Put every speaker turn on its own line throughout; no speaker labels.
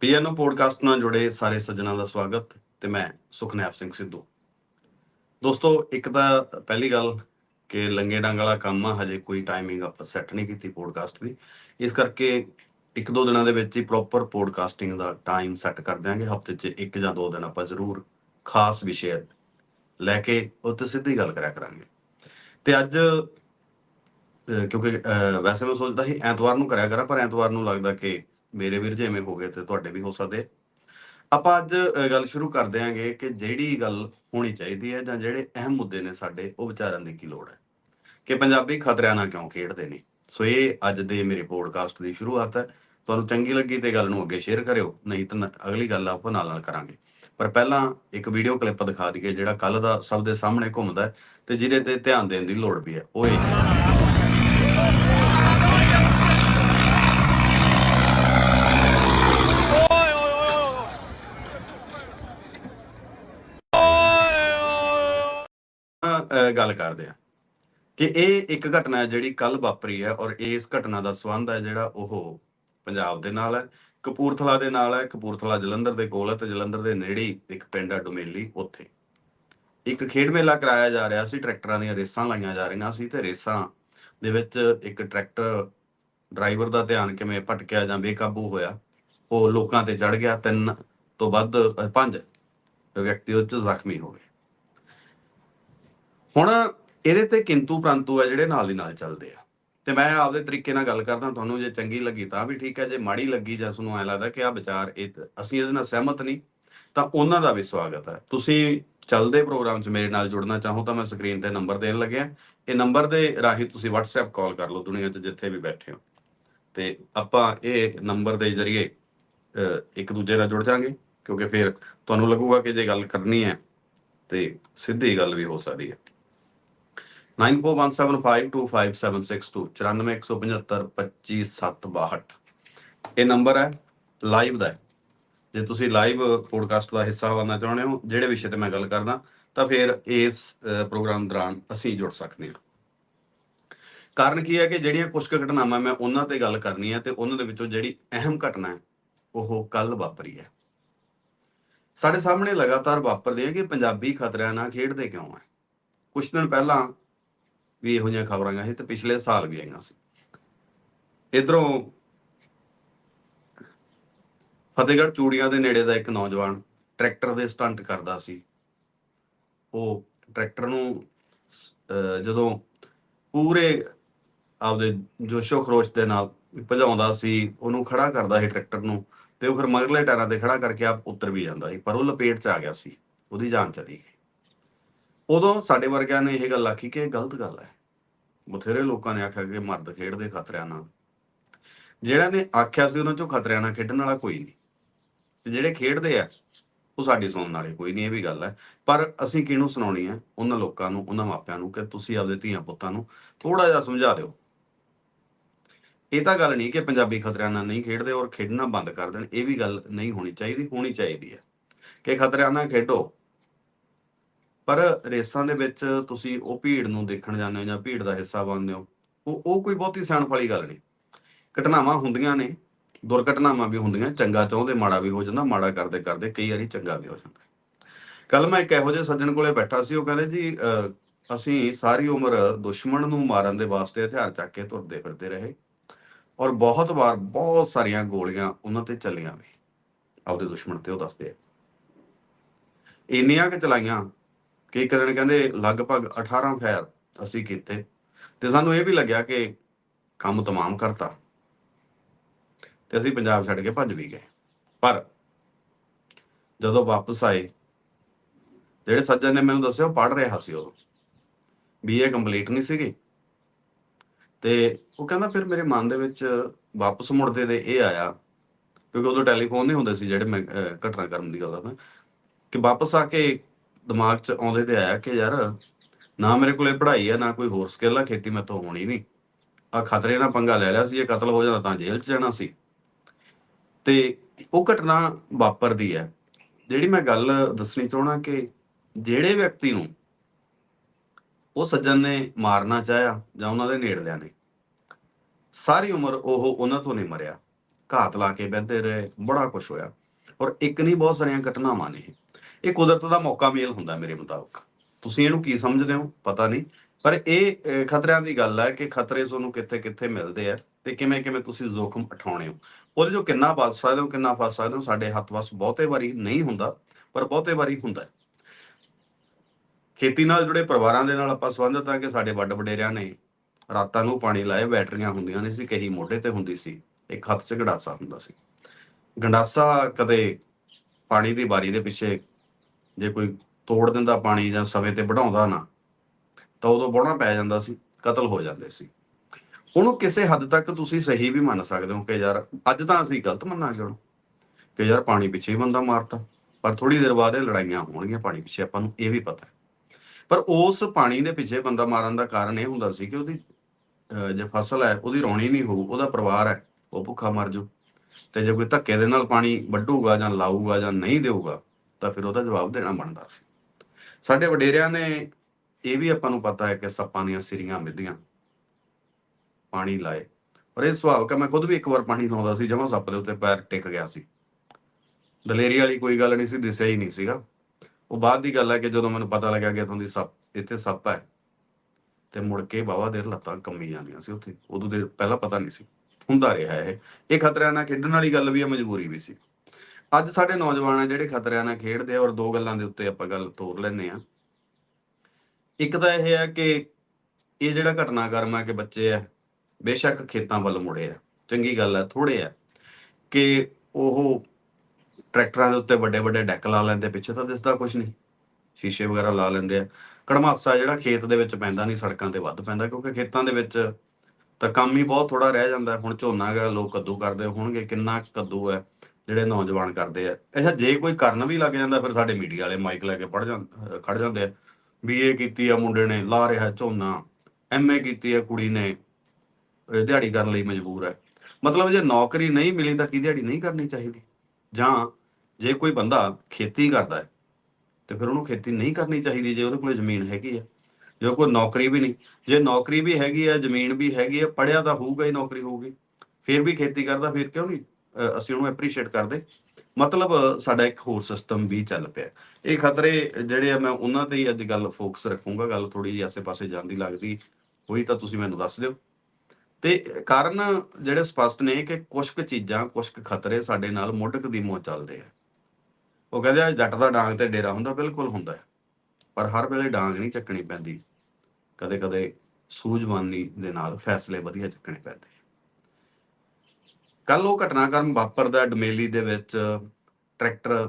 ਪੀਐਨਓ podcast ਨਾਲ ਜੁੜੇ ਸਾਰੇ ਸੱਜਣਾਂ ਦਾ ਸਵਾਗਤ ਤੇ ਮੈਂ ਸੁਖਨੈਪ ਸਿੰਘ ਸਿੱਧੂ। ਦੋਸਤੋ, ਇੱਕ ਤਾਂ ਪਹਿਲੀ ਗੱਲ ਕਿ ਲੰਗੇ ਡੰਗ ਵਾਲਾ ਕੰਮ ਆ, ਹਜੇ ਕੋਈ ਟਾਈਮਿੰਗ ਆਪਾਂ ਸੈੱਟ ਨਹੀਂ ਕੀਤੀ ਪੋਡਕਾਸਟ ਦੀ। ਇਸ ਕਰਕੇ ਇੱਕ ਦੋ ਦਿਨਾਂ ਦੇ ਵਿੱਚ ਹੀ ਪ੍ਰੋਪਰ ਪੋਡਕਾਸਟਿੰਗ ਦਾ ਟਾਈਮ ਸੈੱਟ ਕਰ ਦਿਆਂਗੇ। ਹਫ਼ਤੇ 'ਚ ਇੱਕ ਜਾਂ ਦੋ ਦਿਨ ਆਪਾਂ ਜ਼ਰੂਰ ਖਾਸ ਵਿਸ਼ੇ ਲੈ ਕੇ ਉੱਤੇ ਸਿੱਧੀ ਗੱਲ ਕਰਿਆ ਕਰਾਂਗੇ। ਤੇ ਅੱਜ ਕਿਉਂਕਿ ਵੈਸੇ ਮੈਂ ਸੋਚਦਾ ਸੀ ਐਤਵਾਰ ਨੂੰ ਕਰਿਆ ਕਰਾਂ, ਪਰ ਐਤਵਾਰ ਨੂੰ ਲੱਗਦਾ ਕਿ ਮੇਰੇ ਵੀਰ ਜਿਵੇਂ ਹੋ ਗਏ ਤੇ ਤੁਹਾਡੇ ਵੀ ਹੋ ਸਕਦੇ। ਆਪਾਂ ਅੱਜ ਗੱਲ ਸ਼ੁਰੂ ਕਰ ਦਿਆਂਗੇ ਕਿ ਜਿਹੜੀ ਗੱਲ ਹੋਣੀ ਚਾਹੀਦੀ ਹੈ ਜਾਂ ਜਿਹੜੇ ਅਹਿਮ ਮੁੱਦੇ ਨੇ ਸਾਡੇ, ਉਹ ਵਿਚਾਰਨ ਦੀ ਕੀ ਲੋੜ ਹੈ। ਕਿ ਪੰਜਾਬੀ ਖਤਰਿਆਂ ਨਾਲ ਕਿਉਂ ਖੇਡਦੇ ਨੇ? ਸੋ ਇਹ ਅੱਜ ਦੇ ਮੇਰੇ ਪੋਡਕਾਸਟ ਦੀ ਸ਼ੁਰੂਆਤ ਹੈ। ਤੁਹਾਨੂੰ ਚੰਗੀ ਲੱਗੀ ਤੇ ਗੱਲ ਨੂੰ ਅੱਗੇ ਸ਼ੇਅਰ ਕਰਿਓ, ਨਹੀਂ ਤਾਂ ਅਗਲੀ ਗੱਲ ਆਪਾਂ ਨਾਲ ਨਾਲ ਕਰਾਂਗੇ। ਪਰ ਪਹਿਲਾਂ ਇੱਕ ਵੀਡੀਓ ਕਲਿੱਪ ਦਿਖਾ ਦਈਏ ਜਿਹੜਾ ਕੱਲ ਦਾ ਸਭ ਦੇ ਸਾਹਮਣੇ ਘੁੰਮਦਾ ਹੈ ਤੇ ਜਿਹਦੇ ਤੇ ਧਿਆਨ ਦੇਣ ਦੀ ਲੋੜ ਵੀ ਹੈ। ਉਹ ਇਹ ਹੈ। ਅ, ਗੱਲ ਕਰਦੇ ਆ ਕਿ ਇਹ ਇੱਕ ਘਟਨਾ ਹੈ ਜਿਹੜੀ ਕੱਲ ਵਾਪਰੀ ਹੈ ਔਰ ਇਸ ਘਟਨਾ ਦਾ ਸੰਬੰਧ ਹੈ ਜਿਹੜਾ ਉਹ ਪੰਜਾਬ ਦੇ ਨਾਲ ਹੈ, ਕਪੂਰਥਲਾ ਦੇ ਨਾਲ ਹੈ, ਕਪੂਰਥਲਾ ਜਲੰਧਰ ਦੇ ਕੋਲ ਹੈ ਤੇ ਜਲੰਧਰ ਦੇ ਨੇੜੇ ਇੱਕ ਪਿੰਡ ਹੈ ਡੁਮੇਲੀ ਉੱਥੇ। ਇੱਕ ਖੇਡ ਮੇਲਾ ਕਰਾਇਆ ਜਾ ਰਿਹਾ ਸੀ, ਟਰੈਕਟਰਾਂ ਦੀਆਂ ਰੇਸਾਂ ਲਾਈਆਂ ਜਾ ਰਹੀਆਂ ਸੀ ਤੇ ਰੇਸਾਂ ਦੇ ਵਿੱਚ ਇੱਕ ਟਰੈਕਟਰ ਡਰਾਈਵਰ ਦਾ ਧਿਆਨ ਕਿਵੇਂ ਭਟਕਿਆ ਜਾਂ ਬੇਕਾਬੂ ਹੋਇਆ, ਉਹ ਲੋਕਾਂ ਤੇ ਚੜ ਗਿਆ, ਤਿੰਨ ਤੋਂ ਵੱਧ ਪੰਜ ਵਿਅਕਤੀ ਉਹ 'ਚ ਜ਼ਖਮੀ ਹੋ ਗਏ। ਹੁਣ ਇਹਦੇ ਤੇ ਕਿੰਤੂ ਪ੍ਰੰਤੂ ਹੈ ਜਿਹੜੇ ਨਾਲ ਦੀ ਨਾਲ ਚੱਲਦੇ ਆ। ਤੇ ਮੈਂ ਆਪਦੇ ਤਰੀਕੇ ਨਾਲ ਗੱਲ ਕਰਦਾ, ਤੁਹਾਨੂੰ ਜੇ ਚੰਗੀ ਲੱਗੀ ਤਾਂ ਵੀ ਠੀਕ ਹੈ ਜੇ ਮਾੜੀ ਲੱਗੀ ਜਾਂ ਤੁਹਾਨੂੰ ਐ ਲੱਗਦਾ ਕਿ ਆ ਵਿਚਾਰ ਇਹ ਅਸੀਂ ਇਹਦੇ ਨਾਲ ਸਹਿਮਤ ਨਹੀਂ, ਤਾਂ ਉਹਨਾਂ ਦਾ ਵੀ ਸਵਾਗਤ ਹੈ ਤੁਸੀਂ ਚੱਲਦੇ ਪ੍ਰੋਗਰਾਮ 'ਚ ਮੇਰੇ ਨਾਲ ਜੁੜਨਾ ਚਾਹੋ ਤਾਂ ਮੈਂ ਸਕਰੀਨ ਤੇ ਨੰਬਰ ਦੇਣ ਲੱਗਿਆ। ਇਹ ਨੰਬਰ ਦੇ ਰਾਹੀਂ ਤੁਸੀਂ WhatsApp ਕਾਲ ਕਰ ਲਓ ਦੁਨੀਆ 'ਚ ਜਿੱਥੇ ਵੀ ਬੈਠੇ ਹੋ। ਤੇ ਆਪਾਂ ਇਹ ਨੰਬਰ ਦੇ ਜ਼ਰੀਏ ਇੱਕ ਦੂਜੇ ਨਾਲ ਜੁੜ ਜਾਾਂਗੇ, ਕਿਉਂਕਿ ਫਿਰ ਤੁਹਾਨੂੰ ਲੱਗੂਗਾ ਕਿ ਜੇ ਗੱਲ ਕਰਨੀ ਹੈ, ਤੇ ਸਿੱਧੀ ਗੱਲ ਵੀ ਹੋ ਸਕਦੀ ਹੈ। 9417525762 9417522762 ਇਹ ਨੰਬਰ ਹੈ ਲਾਈਵ ਦਾ ਜੇ ਤੁਸੀਂ ਲਾਈਵ ਪੋਡਕਾਸਟ ਦਾ ਹਿੱਸਾ ਬਣਨਾ ਚਾਹੁੰਦੇ ਹੋ ਜਿਹੜੇ ਵਿਸ਼ੇ ਤੇ ਮੈਂ ਗੱਲ ਕਰਦਾ ਤਾਂ ਫਿਰ ਇਸ ਪ੍ਰੋਗਰਾਮ ਦੌਰਾਨ ਅਸੀਂ ਜੁੜ ਸਕਦੇ ਹਾਂ ਕਾਰਨ ਕੀ ਹੈ ਕਿ ਜਿਹੜੀਆਂ ਕੁਝ ਕੁ ਘਟਨਾਵਾਂ ਮੈਂ ਉਹਨਾਂ ਤੇ ਗੱਲ ਕਰਨੀ ਹੈ ਤੇ ਉਹਨਾਂ ਦੇ ਵਿੱਚੋਂ ਜਿਹੜੀ ਅਹਿਮ ਘਟਨਾ ਹੈ ਉਹ ਕੱਲ ਵਾਪਰੀ ਹੈ ਸਾਡੇ ਸਾਹਮਣੇ ਲਗਾਤਾਰ ਵਾਪਰਦੇ ਆ ਕਿ ਪੰਜਾਬੀ ਖਤਰਿਆਂ ਨਾਲ ਖੇਡਦੇ ਕਿਉਂ ਹੈ ਕੁਝ ਦਿਨ ਪਹਿਲਾਂ ਵੀ ਇਹੋ ਜਿਹੀਆਂ ਖਬਰਾਂ ਆਈਆਂ ਸੀ ਤੇ ਪਿਛਲੇ ਸਾਲ ਵੀ ਆਈਆਂ ਸੀ। ਇਧਰੋਂ ਫਤਿਹਗੜ੍ਹ ਚੂੜੀਆਂ ਦੇ ਨੇੜੇ ਦਾ ਇੱਕ ਨੌਜਵਾਨ ਟਰੈਕਟਰ ਦੇ ਸਟੰਟ ਕਰਦਾ ਸੀ। ਉਹ ਟਰੈਕਟਰ ਨੂੰ ਅਹ, ਜਦੋਂ ਪੂਰੇ ਆਪਦੇ ਜੋਸ਼ੋ ਖਰੋਸ਼ ਦੇ ਨਾਲ ਭਜਾਉਂਦਾ ਸੀ, ਉਹਨੂੰ ਖੜਾ ਕਰਦਾ ਸੀ ਟਰੈਕਟਰ ਨੂੰ ਤੇ ਉਹ ਫਿਰ ਮਗਰਲੇ ਟਾਇਰਾਂ ਤੇ ਖੜਾ ਕਰਕੇ ਆਪ ਉੱਤਰ ਵੀ ਜਾਂਦਾ ਸੀ, ਪਰ ਉਹ ਲਪੇਟ 'ਚ ਆ ਗਿਆ ਸੀ, ਉਹਦੀ ਜਾਨ ਚਲੀ ਗਈ। ਉਦੋਂ ਸਾਡੇ ਵਰਗਿਆਂ ਨੇ ਇਹ ਗੱਲ ਆਖੀ ਕਿ ਇਹ ਗਲਤ ਗੱਲ ਹੈ। ਬਥੇਰੇ ਲੋਕਾਂ ਨੇ ਆਖਿਆ ਕਿ ਮਰਦ ਖੇਡਦੇ ਖਤਰਿਆਂ ਨਾਲ। ਜਿਹੜਾ ਨੇ ਆਖਿਆ ਸੀ ਉਹਨਾਂ ਚੋਂ ਖਤਰਿਆਂ ਨਾਲ ਖੇਡਣ ਵਾਲਾ ਕੋਈ ਨਹੀਂ। ਤੇ ਜਿਹੜੇ ਖੇਡਦੇ ਆ, ਉਹ ਸਾਡੀ ਸੁਣਨ ਵਾਲੇ ਕੋਈ ਨਹੀਂ, ਇਹ ਵੀ ਗੱਲ ਹੈ। ਪਰ ਅਸੀਂ ਕਿਹਨੂੰ ਸੁਣਾਉਣੀ ਹੈ? ਉਹਨਾਂ ਲੋਕਾਂ ਨੂੰ, ਉਹਨਾਂ ਮਾਪਿਆਂ ਨੂੰ ਕਿ ਤੁਸੀਂ ਆਪਦੇ ਧੀਆਂ ਪੁੱਤਾਂ ਨੂੰ ਥੋੜਾ ਜਿਹਾ ਸਮਝਾ ਦਿਓ। ਇਹ ਤਾਂ ਗੱਲ ਨਹੀਂ ਕਿ ਪੰਜਾਬੀ ਖਤਰਿਆਂ ਨਾਲ ਨਹੀਂ ਖੇਡਦੇ ਔਰ ਖੇਡਣਾ ਬੰਦ ਕਰ ਦੇਣ। ਇਹ ਵੀ ਗੱਲ ਨਹੀਂ ਹੋਣੀ ਚਾਹੀਦੀ ਹੋਣੀ ਚਾਹੀਦੀ ਹੈ। ਕਿ ਖਤਰਿਆਂ ਨਾਲ ਖੇਡੋ। ਪਰ ਰੇਸਾਂ ਦੇ ਵਿੱਚ ਤੁਸੀਂ ਉਹ ਭੀੜ ਨੂੰ ਦੇਖਣ ਜਾਂਦੇ ਹੋ ਜਾਂ ਭੀੜ ਦਾ ਹਿੱਸਾ ਬਣਦੇ ਹੋ, ਉਹ ਉਹ ਕੋਈ ਬਹੁਤੀ ਸਿਆਣਪ ਵਾਲੀ ਗੱਲ ਨਹੀਂ। ਘਟਨਾਵਾਂ ਹੁੰਦੀਆਂ ਨੇ, ਦੁਰਘਟਨਾਵਾਂ ਵੀ ਹੁੰਦੀਆਂ, ਚੰਗਾ ਚਾਹੁੰਦੇ, ਮਾੜਾ ਵੀ ਹੋ ਜਾਂਦਾ, ਮਾੜਾ ਕਰਦੇ ਕਰਦੇ ਕਈ ਵਾਰੀ ਚੰਗਾ ਵੀ ਹੋ ਜਾਂਦਾ। ਕੱਲ ਮੈਂ ਇੱਕ ਇਹੋ ਜਿਹੇ ਸੱਜਣ ਕੋਲੇ ਬੈਠਾ ਸੀ, ਉਹ ਕਹਿੰਦੇ ਜੀ ਅਸੀਂ ਸਾਰੀ ਉਮਰ ਦੁਸ਼ਮਣ ਨੂੰ ਮਾਰਨ ਦੇ ਵਾਸਤੇ ਹਥਿਆਰ ਚੱਕ ਕੇ ਤੁਰਦੇ ਫਿਰਦੇ ਰਹੇ ਔਰ ਬਹੁਤ ਵਾਰ ਬਹੁਤ ਸਾਰੀਆਂ ਗੋਲੀਆਂ ਉਹਨਾਂ ਤੇ ਚੱਲੀਆਂ ਵੀ। ਆਪਦੇ ਦੁਸ਼ਮਣ ਤੇ ਉਹ ਦੱਸਦੇ ਆ। ਇੰਨੀਆਂ ਕਿ ਚਲਾਈਆਂ ਕਿ ਇੱਕ ਦਿਨ ਕਹਿੰਦੇ ਲਗਭਗ 18 ਫੈਰ ਅਸੀਂ ਕੀਤੇ ਤੇ ਸਾਨੂੰ ਇਹ ਵੀ ਲੱਗਿਆ ਕਿ ਕੰਮ ਤਮਾਮ ਕਰਤਾ ਤੇ ਅਸੀਂ ਪੰਜਾਬ ਛੱਡ ਕੇ ਭੱਜ ਵੀ ਗਏ। ਪਰ ਜਦੋਂ ਵਾਪਸ ਆਏ ਜਿਹੜੇ ਸੱਜਣ ਨੇ ਮੈਨੂੰ ਦੱਸਿਆ ਉਹ ਪੜ ਰਿਹਾ ਸੀ ਉਹ ਬੀਏ ਕੰਪਲੀਟ ਨਹੀਂ ਸੀਗੀ। ਤੇ ਉਹ ਕਹਿੰਦਾ ਫਿਰ ਮੇਰੇ ਮਨ ਦੇ ਵਿੱਚ ਵਾਪਸ ਮੁੜਦੇ ਦੇ ਇਹ ਆਇਆ ਕਿਉਂਕਿ ਉਦੋਂ ਟੈਲੀਫੋਨ ਨਹੀਂ ਹੁੰਦੇ ਸੀ ਜਿਹੜੇ ਮੈਂ ਅਹ, ਘਟਨਾ ਕਰਨ ਦੀ ਗੱਲ ਕਰਦਾ ਕਿ ਵਾਪਸ ਆ ਕੇ ਦਿਮਾਗ 'ਚ ਆਉਂਦੇ ਤੇ ਆਇਆ ਕਿ ਯਾਰ ਨਾ ਮੇਰੇ ਕੋਲੇ ਪੜ੍ਹਾਈ ਆ, ਨਾ ਕੋਈ ਹੋਰ ਸਕਿੱਲ ਆ, ਖੇਤੀ ਮੇਰੇ ਤੋਂ ਹੋਣੀ ਨਹੀਂ। ਆ ਖਤਰੇ ਨਾਲ ਪੰਗਾ ਲੈ ਲਿਆ ਸੀ, ਇਹ ਕਤਲ ਹੋ ਜਾਣਾ ਤਾਂ ਜੇਲ੍ਹ 'ਚ ਜਾਣਾ ਸੀ। ਤੇ ਉਹ ਘਟਨਾ ਵਾਪਰਦੀ ਹੈ। ਜਿਹੜੀ ਮੈਂ ਗੱਲ ਦੱਸਣੀ ਚਾਹਣਾ ਕਿ ਜਿਹੜੇ ਵਿਅਕਤੀ ਨੂੰ ਉਹ ਸੱਜਣ ਨੇ ਮਾਰਨਾ ਚਾਹਿਆ ਜਾਂ ਉਹਨਾਂ ਦੇ ਨੇੜਲਿਆਂ ਨੇ, ਸਾਰੀ ਉਮਰ ਉਹ ਉਹਨਾਂ ਤੋਂ ਨਹੀਂ ਮਰਿਆ। ਘਾਤ ਲਾ ਕੇ ਬਹਿੰਦੇ ਰਹੇ, ਬੜਾ ਕੁਝ ਹੋਇਆ। ਔਰ ਇੱਕ ਨਹੀਂ, ਬਹੁਤ ਸਾਰੀਆਂ ਘਟਨਾਵਾਂ ਨੇ ਇਹ। ਕੁਦਰਤ ਦਾ ਮੌਕਾ ਮੇਲ ਹੁੰਦਾ ਮੇਰੇ ਮੁਤਾਬਕ। ਤੁਸੀਂ ਇਹਨੂੰ ਕੀ ਸਮਝਦੇ ਹੋ? ਪਤਾ ਨਹੀਂ। ਪਰ ਇਹ ਅਹ, ਖਤਰਿਆਂ ਦੀ ਗੱਲ ਹੈ ਕਿ ਖਤਰੇ ਤੁਹਾਨੂੰ ਕਿੱਥੇ ਕਿੱਥੇ ਮਿਲਦੇ ਆ ਤੇ ਕਿਵੇਂ ਕਿਵੇਂ ਤੁਸੀਂ ਜ਼ੋਖਮ ਉਠਾਉਣੇ ਹੋ। ਉਹਦੇ ਜੋ ਕਿੰਨਾ ਬਚ ਸਕਦੇ ਹੋ ਕਿੰਨਾ ਫਸ ਸਕਦੇ ਹੋ ਸਾਡੇ ਹੱਥ ਵਸ ਬਹੁਤੇ ਵਾਰੀ ਨਹੀਂ ਹੁੰਦਾ ਪਰ ਬਹੁਤੇ ਵਾਰੀ ਹੁੰਦਾ ਖੇਤੀ ਨਾਲ ਜੁੜੇ ਪਰਿਵਾਰਾਂ ਦੇ ਨਾਲ ਆਪਾਂ ਸੰਬੰਧਿਤ ਹਾਂ ਕਿ ਸਾਡੇ ਵੱਡ ਵਡੇਰਿਆਂ ਨੇ ਰਾਤਾਂ ਨੂੰ ਪਾਣੀ ਲਾਏ ਬੈਟਰੀਆਂ ਹੁੰਦੀਆਂ ਨਹੀਂ ਸੀ ਕਹੀ ਮੋਢੇ ਤੇ ਹੁੰਦੀ ਸੀ ਇੱਕ ਹੱਥ 'ਚ ਗੰਡਾਸਾ ਹੁੰਦਾ ਸੀ। ਗੰਡਾਸਾ ਕਦੇ ਪਾਣੀ ਦੀ ਬਾਰੀ ਦੇ ਪਿੱਛੇ ਜੇ ਕੋਈ ਤੋੜ ਦਿੰਦਾ ਪਾਣੀ ਜਾਂ ਸਮੇਂ ਤੇ ਵਢਾਉਂਦਾ ਨਾ, ਤਾਂ ਉਦੋਂ ਬੋਣਾ ਪੈ ਜਾਂਦਾ ਸੀ, ਕਤਲ ਹੋ ਜਾਂਦੇ ਸੀ। ਉਹਨੂੰ ਕਿਸੇ ਹੱਦ ਤੱਕ ਤੁਸੀਂ ਸਹੀ ਵੀ ਮੰਨ ਸਕਦੇ ਹੋ ਕਿ ਯਾਰ ਅੱਜ ਤਾਂ ਅਸੀਂ ਗਲਤ ਮੰਨਾਂਗੇ ਉਹਨੂੰ ਕਿ ਯਾਰ ਪਾਣੀ ਪਿੱਛੇ ਹੀ ਬੰਦਾ ਮਾਰਤਾ, ਪਰ ਥੋੜੀ ਦੇਰ ਬਾਅਦ ਇਹ ਲੜਾਈਆਂ ਹੋਣਗੀਆਂ ਪਾਣੀ ਪਿੱਛੇ, ਆਪਾਂ ਨੂੰ ਇਹ ਵੀ ਪਤਾ ਹੈ। ਪਰ ਉਸ ਪਾਣੀ ਦੇ ਪਿੱਛੇ ਬੰਦਾ ਮਾਰਨ ਦਾ ਕਾਰਨ ਇਹ ਹੁੰਦਾ ਸੀ ਕਿ ਉਹਦੀ ਜੇ ਫਸਲ ਹੈ, ਉਹਦੀ ਰੌਣੀ ਨਹੀਂ ਹੋਊ, ਉਹਦਾ ਪਰਿਵਾਰ ਹੈ, ਉਹ ਭੁੱਖਾ ਮਰ ਜਾਊ। ਤੇ ਜੇ ਕੋਈ ਧੱਕੇ ਦੇ ਨਾਲ ਪਾਣੀ ਵੱਢੂਗਾ ਜਾਂ ਲਾਊਗਾ ਜਾਂ ਨਹੀਂ ਦੇਊਗਾ ਤਾਂ ਫਿਰ ਉਹਦਾ ਜਵਾਬ ਦੇਣਾ ਬਣਦਾ ਸੀ। ਸਾਡੇ ਵਡੇਰਿਆਂ ਨੇ ਇਹ ਵੀ ਆਪਾਂ ਨੂੰ ਪਤਾ ਹੈ ਕਿ ਸੱਪਾਂ ਦੀਆਂ ਸਿਰੀਆਂ ਮਿੱਧੀਆਂ। ਪਾਣੀ ਲਾਏ। ਪਰ ਇਹ ਸੁਭਾਵਕ ਹੈ ਮੈਂ ਖੁਦ ਵੀ ਇੱਕ ਵਾਰ ਪਾਣੀ ਲਾਉਂਦਾ ਸੀ, ਜਮਾਂ ਸੱਪ ਦੇ ਉੱਤੇ ਪੈਰ ਟਿਕ ਗਿਆ ਸੀ। ਦਲੇਰੀ ਵਾਲੀ ਕੋਈ ਗੱਲ ਨਹੀਂ ਸੀ, ਦਿਸਿਆ ਹੀ ਨਹੀਂ ਸੀਗਾ। ਉਹ ਬਾਅਦ ਦੀ ਗੱਲ ਹੈ ਕਿ ਜਦੋਂ ਮੈਨੂੰ ਪਤਾ ਲੱਗਿਆ ਕਿ ਇਥੋਂ ਦੀ ਸੱਪ, ਇੱਥੇ ਸੱਪ ਹੈ, ਤੇ ਮੁੜ ਕੇ ਬਾਵਾ ਦੇਰ ਲੱਤਾਂ ਕੰਮੀ ਜਾਂਦੀਆਂ ਸੀ ਉੱਥੇ। ਉਦੋਂ ਦੇ ਪਹਿਲਾਂ ਪਤਾ ਨਹੀਂ ਸੀ। ਹੁੰਦਾ ਰਿਹਾ ਇਹ। ਇਹ ਖਤਰਿਆਂ ਨਾਲ ਖੇਡਣ ਵਾਲੀ ਗੱਲ ਵੀ ਹੈ, ਮਜਬੂਰੀ ਵੀ ਸੀ। ਅੱਜ ਸਾਡੇ ਨੌਜਵਾਨ ਆ ਜਿਹੜੇ ਖਤਰਿਆਂ ਨਾਲ ਖੇਡਦੇ ਆ ਔਰ ਦੋ ਗੱਲਾਂ ਦੇ ਉੱਤੇ ਆਪਾਂ ਗੱਲ ਤੋਰ ਲੈਨੇ ਆ। ਇੱਕ ਤਾਂ ਇਹ ਹੈ ਕਿ ਇਹ ਜਿਹੜਾ ਘਟਨਾਕ੍ਰਮ ਹੈ ਕਿ ਬੱਚੇ ਆ, ਬੇਸ਼ੱਕ ਖੇਤਾਂ ਵੱਲ ਮੁੜੇ ਆ। ਚੰਗੀ ਗੱਲ ਹੈ ਥੋੜੇ ਆ ਕਿ ਉਹ ਟਰੈਕਟਰਾਂ ਦੇ ਉੱਤੇ ਵੱਡੇ ਵੱਡੇ ਡੈਕ ਲਾ ਲੈਂਦੇ, ਪਿੱਛੇ ਤਾਂ ਦਿਸਦਾ ਕੁਝ ਨਹੀਂ। ਸ਼ੀਸ਼ੇ ਵਗੈਰਾ ਲਾ ਲੈਂਦੇ ਆ। ਕੜਮਾਸਾ ਜਿਹੜਾ ਖੇਤ ਦੇ ਵਿੱਚ ਪੈਂਦਾ ਨਹੀਂ, ਸੜਕਾਂ ਤੇ ਵੱਧ ਪੈਂਦਾ ਕਿਉਂਕਿ ਖੇਤਾਂ ਦੇ ਵਿੱਚ ਤਾਂ ਕੰਮ ਹੀ ਬਹੁਤ ਥੋੜਾ ਰਹਿ ਜਾਂਦਾ। ਹੁਣ ਝੋਨਾ ਹੈਗਾ ਲੋਕ ਕੱਦੂ ਕਰਦੇ ਹੋਣਗੇ, ਕਿੰਨਾ ਕੁ ਕੱਦੂ ਹੈ ਜਿਹੜੇ ਨੌਜਵਾਨ ਕਰਦੇ ਆ। ਅੱਛਾ, ਜੇ ਕੋਈ ਕਰਨ ਵੀ ਲੱਗ ਜਾਂਦਾ, ਫਿਰ ਸਾਡੇ ਮੀਡੀਆ ਵਾਲੇ ਮਾਈਕ ਲੈ ਕੇ ਪੜ ਜਾਂਦੇ ਖੜ ਜਾਂਦੇ ਆ। ਬੀਏ ਕੀਤੀ ਆ ਮੁੰਡੇ ਨੇ, ਲਾ ਰਿਹਾ ਝੋਨਾ ਐਮਏ ਕੀਤੀ ਆ ਕੁੜੀ ਨੇ ਦਿਹਾੜੀ ਕਰਨ ਲਈ ਮਜਬੂਰ ਹੈ ਮਤਲਬ ਜੇ ਨੌਕਰੀ ਨਹੀਂ ਮਿਲੀ ਤਾਂ ਕੀ ਦਿਹਾੜੀ ਨਹੀਂ ਕਰਨੀ ਚਾਹੀਦੀ? ਜਾਂ ਜੇ ਕੋਈ ਬੰਦਾ ਖੇਤੀ ਕਰਦਾ ਹੈ, ਤੇ ਫਿਰ ਉਹਨੂੰ ਖੇਤੀ ਨਹੀਂ ਕਰਨੀ ਚਾਹੀਦੀ ਜੇ ਉਹਦੇ ਕੋਲ ਜ਼ਮੀਨ ਹੈਗੀ ਹੈ ਜੇ ਕੋਈ ਨੌਕਰੀ ਵੀ ਨਹੀਂ, ਜੇ ਨੌਕਰੀ ਵੀ ਹੈਗੀ ਹੈ ਜ਼ਮੀਨ ਵੀ ਹੈਗੀ ਹੈ ਪੜਿਆ ਤਾਂ ਹੋਊਗਾ ਹੀ ਨੌਕਰੀ ਹੋਊਗੀ। ਫਿਰ ਵੀ ਖੇਤੀ ਕਰਦਾ, ਫਿਰ ਕਿਉਂ ਨਹੀਂ? ਅਸੀਂ ਉਹਨੂੰ ਐਪਰੀਸ਼ੀਏਟ ਕਰਦੇ। ਮਤਲਬ ਸਾਡਾ ਇੱਕ ਹੋਰ ਸਿਸਟਮ ਵੀ ਚੱਲ ਪਿਆ। ਇਹ ਖਤਰੇ ਜਿਹੜੇ ਆ, ਮੈਂ ਉਹਨਾਂ ਤੇ ਹੀ ਅੱਜ ਗੱਲ ਫੋਕਸ ਰੱਖੂੰਗਾ। ਗੱਲ ਥੋੜੀ ਜਿਹੀ ਆਸੇ-ਪਾਸੇ ਜਾਂਦੀ ਲੱਗਦੀ। ਹੋਈ ਤਾਂ ਤੁਸੀਂ ਮੈਨੂੰ ਦੱਸ ਦਿਓ। ਤੇ ਕਾਰਨ ਜਿਹੜੇ ਸਪਸ਼ਟ ਨੇ ਕਿ ਕੁਝ ਕੁ ਚੀਜ਼ਾਂ ਕੁਝ ਕੁ ਖਤਰੇ ਸਾਡੇ ਨਾਲ ਮੁੱਢਕ ਦੀ ਮੋਹ ਚੱਲਦੇ ਆ। ਉਹ ਕਹਿੰਦੇ ਆ, ਜੱਟ ਦਾ ਡਾਂਗ ਤੇ ਡੇਰਾ ਹੁੰਦਾ, ਬਿਲਕੁਲ ਹੁੰਦਾ ਪਰ ਹਰ ਵੇਲੇ ਡਾਂਗ ਨਹੀਂ ਚੱਕਣੀ ਪੈਂਦੀ। ਕਦੇ-ਕਦੇ ਸੂਝਵਾਨੀ ਦੇ ਨਾਲ ਫੈਸਲੇ ਵਧੀਆ ਚੱਕਣੇ ਪੈਂਦੇ ਕੱਲ ਉਹ ਘਟਨਾਕ੍ਰਮ ਵਾਪਰਦਾ ਡਮੇਲੀ ਦੇ ਵਿੱਚ, ਟਰੈਕਟਰ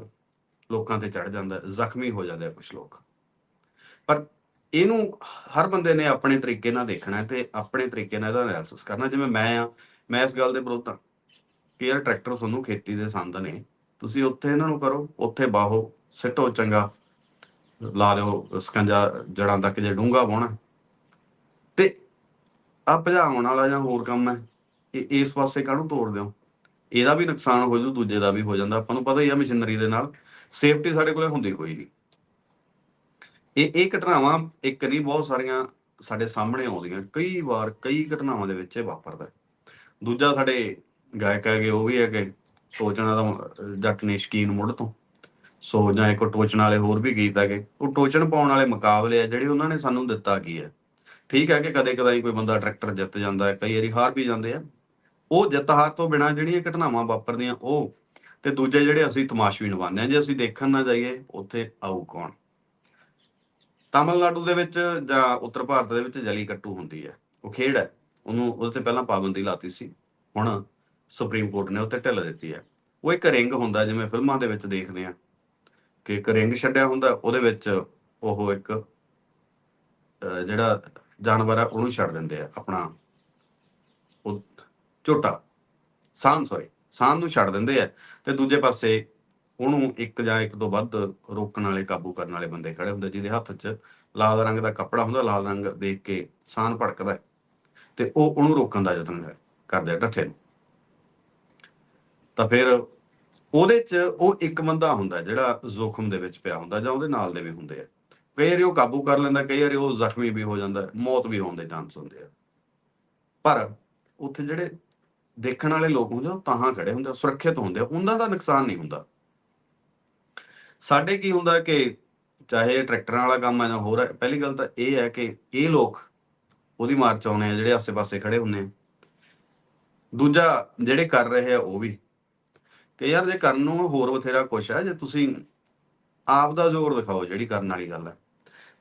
ਲੋਕਾਂ ਤੇ ਚੜ ਜਾਂਦਾ ਜ਼ਖਮੀ ਹੋ ਜਾਂਦੇ ਆ ਕੁਝ ਲੋਕ। ਪਰ ਇਹਨੂੰ ਹਰ ਬੰਦੇ ਨੇ ਆਪਣੇ ਤਰੀਕੇ ਨਾਲ ਦੇਖਣਾ ਹੈ ਤੇ ਆਪਣੇ ਤਰੀਕੇ ਨਾਲ ਇਹਦਾ ਐਨਾਲਿਸਿਸ ਕਰਨਾ ਜਿਵੇਂ ਮੈਂ ਆ, ਮੈਂ ਇਸ ਗੱਲ ਦੇ ਵਿਰੋਧ ਹਾਂ ਕਿ ਯਾਰ ਟਰੈਕਟਰ ਤੁਹਾਨੂੰ ਖੇਤੀ ਦੇ ਸੰਦ ਨੇ, ਤੁਸੀਂ ਉੱਥੇ ਇਹਨਾਂ ਨੂੰ ਕਰੋ, ਉੱਥੇ ਬਾਹੋ, ਸਿੱਟੋ ਚੰਗਾ, ਲਾ ਲਿਓ ਸਕੰਜਾ ਜੜਾਂ ਤੱਕ ਜੇ ਡੂੰਗਾ ਪਾਉਣਾ ਤੇ ਆ ਭਜਾਉਣ ਵਾਲਾ ਜਾਂ ਹੋਰ ਕੰਮ ਹੈ ਇਹ ਇਸ ਪਾਸੇ ਕਾਹਨੂੰ ਤੋੜ ਦਿਓ? ਇਹਦਾ ਵੀ ਨੁਕਸਾਨ ਹੋ ਜੂ, ਦੂਜੇ ਦਾ ਵੀ ਹੋ ਜਾਂਦਾ। ਆਪਾਂ ਨੂੰ ਪਤਾ ਹੀ ਆ ਮਸ਼ੀਨਰੀ ਦੇ ਨਾਲ ਸੇਫਟੀ ਸਾਡੇ ਕੋਲੇ ਹੁੰਦੀ ਕੋਈ ਨਹੀਂ। ਇਹ ਇਹ ਘਟਨਾਵਾਂ ਇੱਕ ਨਹੀਂ, ਬਹੁਤ ਸਾਰੀਆਂ ਸਾਡੇ ਸਾਹਮਣੇ ਆਉਂਦੀਆਂ। ਕਈ ਵਾਰ ਕਈ ਘਟਨਾਵਾਂ ਦੇ ਵਿੱਚ ਇਹ ਵਾਪਰਦਾ ਦੂਜਾ ਸਾਡੇ ਗਾਇਕ ਹੈਗੇ, ਉਹ ਵੀ ਹੈਗੇ, ਟੋਚਣਾ ਦਾ ਜੱਟ ਨੇ ਸ਼ਕੀਨ ਮੁੜ ਤੋਂ। ਸੋ ਜਾਂ ਇੱਕ ਟੋਚਣ ਵਾਲੇ ਹੋਰ ਵੀ ਗੀਤ ਹੈਗੇ। ਉਹ ਟੋਚਣ ਪਾਉਣ ਵਾਲੇ ਮੁਕਾਬਲੇ ਆ, ਜਿਹੜੇ ਉਹਨਾਂ ਨੇ ਸਾਨੂੰ ਦਿੱਤਾ ਕੀ ਹੈ। ਠੀਕ ਹੈ ਕਿ ਕਦੇ ਕਦਾਈ ਕੋਈ ਬੰਦਾ ਟਰੈਕਟਰ ਜਿੱਤ ਜਾਂਦਾ ਹੈ, ਕਈ ਵਾਰੀ ਹਾਰ ਵੀ ਜਾਂਦੇ ਆ। ਉਹ ਜਿੱਤ ਹਾਰ ਤੋਂ ਬਿਨਾਂ ਜਿਹੜੀਆਂ ਘਟਨਾਵਾਂ ਵਾਪਰਦੀਆਂ ਉਹ ਤੇ ਦੂਜੇ ਜਿਹੜੇ ਅਸੀਂ ਤਮਾਸ਼ਵੀ ਨਿਭਾਉਂਦੇ ਹਾਂ ਜੇ ਅਸੀਂ ਦੇਖਣ ਨਾ ਜਾਈਏ ਉੱਥੇ ਆਊ ਕੌਣ? ਤਾਮਿਲਨਾਡੂ ਦੇ ਵਿੱਚ ਜਾਂ ਉੱਤਰ ਭਾਰਤ ਦੇ ਵਿੱਚ ਜਲੀ ਕੱਟੂ ਹੁੰਦੀ ਹੈ। ਉਹ ਖੇਡ ਹੈ। ਉਹਨੂੰ ਉਹਦੇ ਤੇ ਪਹਿਲਾਂ ਪਾਬੰਦੀ ਲਾਤੀ ਸੀ। ਹੁਣ ਸੁਪਰੀਮ ਕੋਰਟ ਨੇ ਉੱਤੇ ਢਿੱਲ ਦਿੱਤੀ ਹੈ। ਉਹ ਇੱਕ ਰਿੰਗ ਹੁੰਦਾ ਜਿਵੇਂ ਫਿਲਮਾਂ ਦੇ ਵਿੱਚ ਦੇਖਦੇ ਆ ਕਿ ਇੱਕ ਰਿੰਗ ਛੱਡਿਆ ਹੁੰਦਾ ਉਹਦੇ ਵਿੱਚ ਉਹ ਇੱਕ ਅਹ, ਜਿਹੜਾ ਜਾਨਵਰ ਆ ਉਹਨੂੰ ਛੱਡ ਦਿੰਦੇ ਆ ਆਪਣਾ ਝੋਟਾ, ਸਾਨ ਸੌਰੀ ਸਾਨ ਨੂੰ ਛੱਡ ਦਿੰਦੇ ਆ ਤੇ ਦੂਜੇ ਪਾਸੇ ਉਹਨੂੰ ਇੱਕ ਜਾਂ ਇੱਕ ਤੋਂ ਵੱਧ ਰੋਕਣ ਵਾਲੇ, ਕਾਬੂ ਕਰਨ ਵਾਲੇ ਬੰਦੇ ਖੜੇ ਹੁੰਦੇ ਜਿਹਦੇ ਹੱਥ 'ਚ ਲਾਲ ਰੰਗ ਦਾ ਕੱਪੜਾ ਹੁੰਦਾ, ਲਾਲ ਰੰਗ ਦੇਖ ਕੇ ਸਾਨ ਭੜਕਦਾ ਤੇ ਉਹ ਉਹਨੂੰ ਰੋਕਣ ਦਾ ਯਤਨ ਕਰਦੇ ਆ ਢੱਠੇ ਨੂੰ। ਤਾਂ ਫਿਰ ਉਹਦੇ 'ਚ ਉਹ ਇੱਕ ਬੰਦਾ ਹੁੰਦਾ ਜਿਹੜਾ ਜ਼ੋਖਮ ਦੇ ਵਿੱਚ ਪਿਆ ਹੁੰਦਾ ਜਾਂ ਉਹਦੇ ਨਾਲ ਦੇ ਵੀ ਹੁੰਦੇ ਆ। ਕਈ ਵਾਰੀ ਉਹ ਕਾਬੂ ਕਰ ਲੈਂਦਾ, ਕਈ ਵਾਰੀ ਉਹ ਜ਼ਖਮੀ ਵੀ ਹੋ ਜਾਂਦਾ, ਮੌਤ ਵੀ ਹੋਣ ਦੇ ਚਾਂਸ ਹੁੰਦੇ ਆ। ਪਰ ਉੱਥੇ ਜਿਹੜੇ ਦੇਖਣ ਵਾਲੇ ਲੋਕ ਹੁੰਦੇ ਉਹ ਤਾਂ ਖੜੇ ਹੁੰਦੇ ਆ, ਸੁਰੱਖਿਅਤ ਹੁੰਦੇ ਆ, ਉਹਨਾਂ ਦਾ ਨੁਕਸਾਨ ਨਹੀਂ ਹੁੰਦਾ। ਸਾਡੇ ਕੀ ਹੁੰਦਾ ਕਿ ਚਾਹੇ ਟਰੈਕਟਰਾਂ ਵਾਲਾ ਕੰਮ ਹੈ ਜਾਂ ਹੋਰ ਹੈ ਪਹਿਲੀ ਗੱਲ ਤਾਂ ਇਹ ਹੈ ਕਿ ਇਹ ਲੋਕ ਉਹਦੀ ਮਾਰ ਚ ਆਉਣੇ ਆ ਜਿਹੜੇ ਆਸੇ-ਪਾਸੇ ਖੜੇ ਹੁੰਦੇ ਆ। ਦੂਜਾ ਜਿਹੜੇ ਕਰ ਰਹੇ ਆ ਉਹ ਵੀ। ਕਿ ਯਾਰ ਜੇ ਕਰਨ ਨੂੰ ਹੋਰ ਬਥੇਰਾ ਕੁਛ ਹੈ ਜੇ ਤੁਸੀਂ ਆਪ ਦਾ ਜ਼ੋਰ ਦਿਖਾਓ ਜਿਹੜੀ ਕਰਨ ਵਾਲੀ ਗੱਲ ਹੈ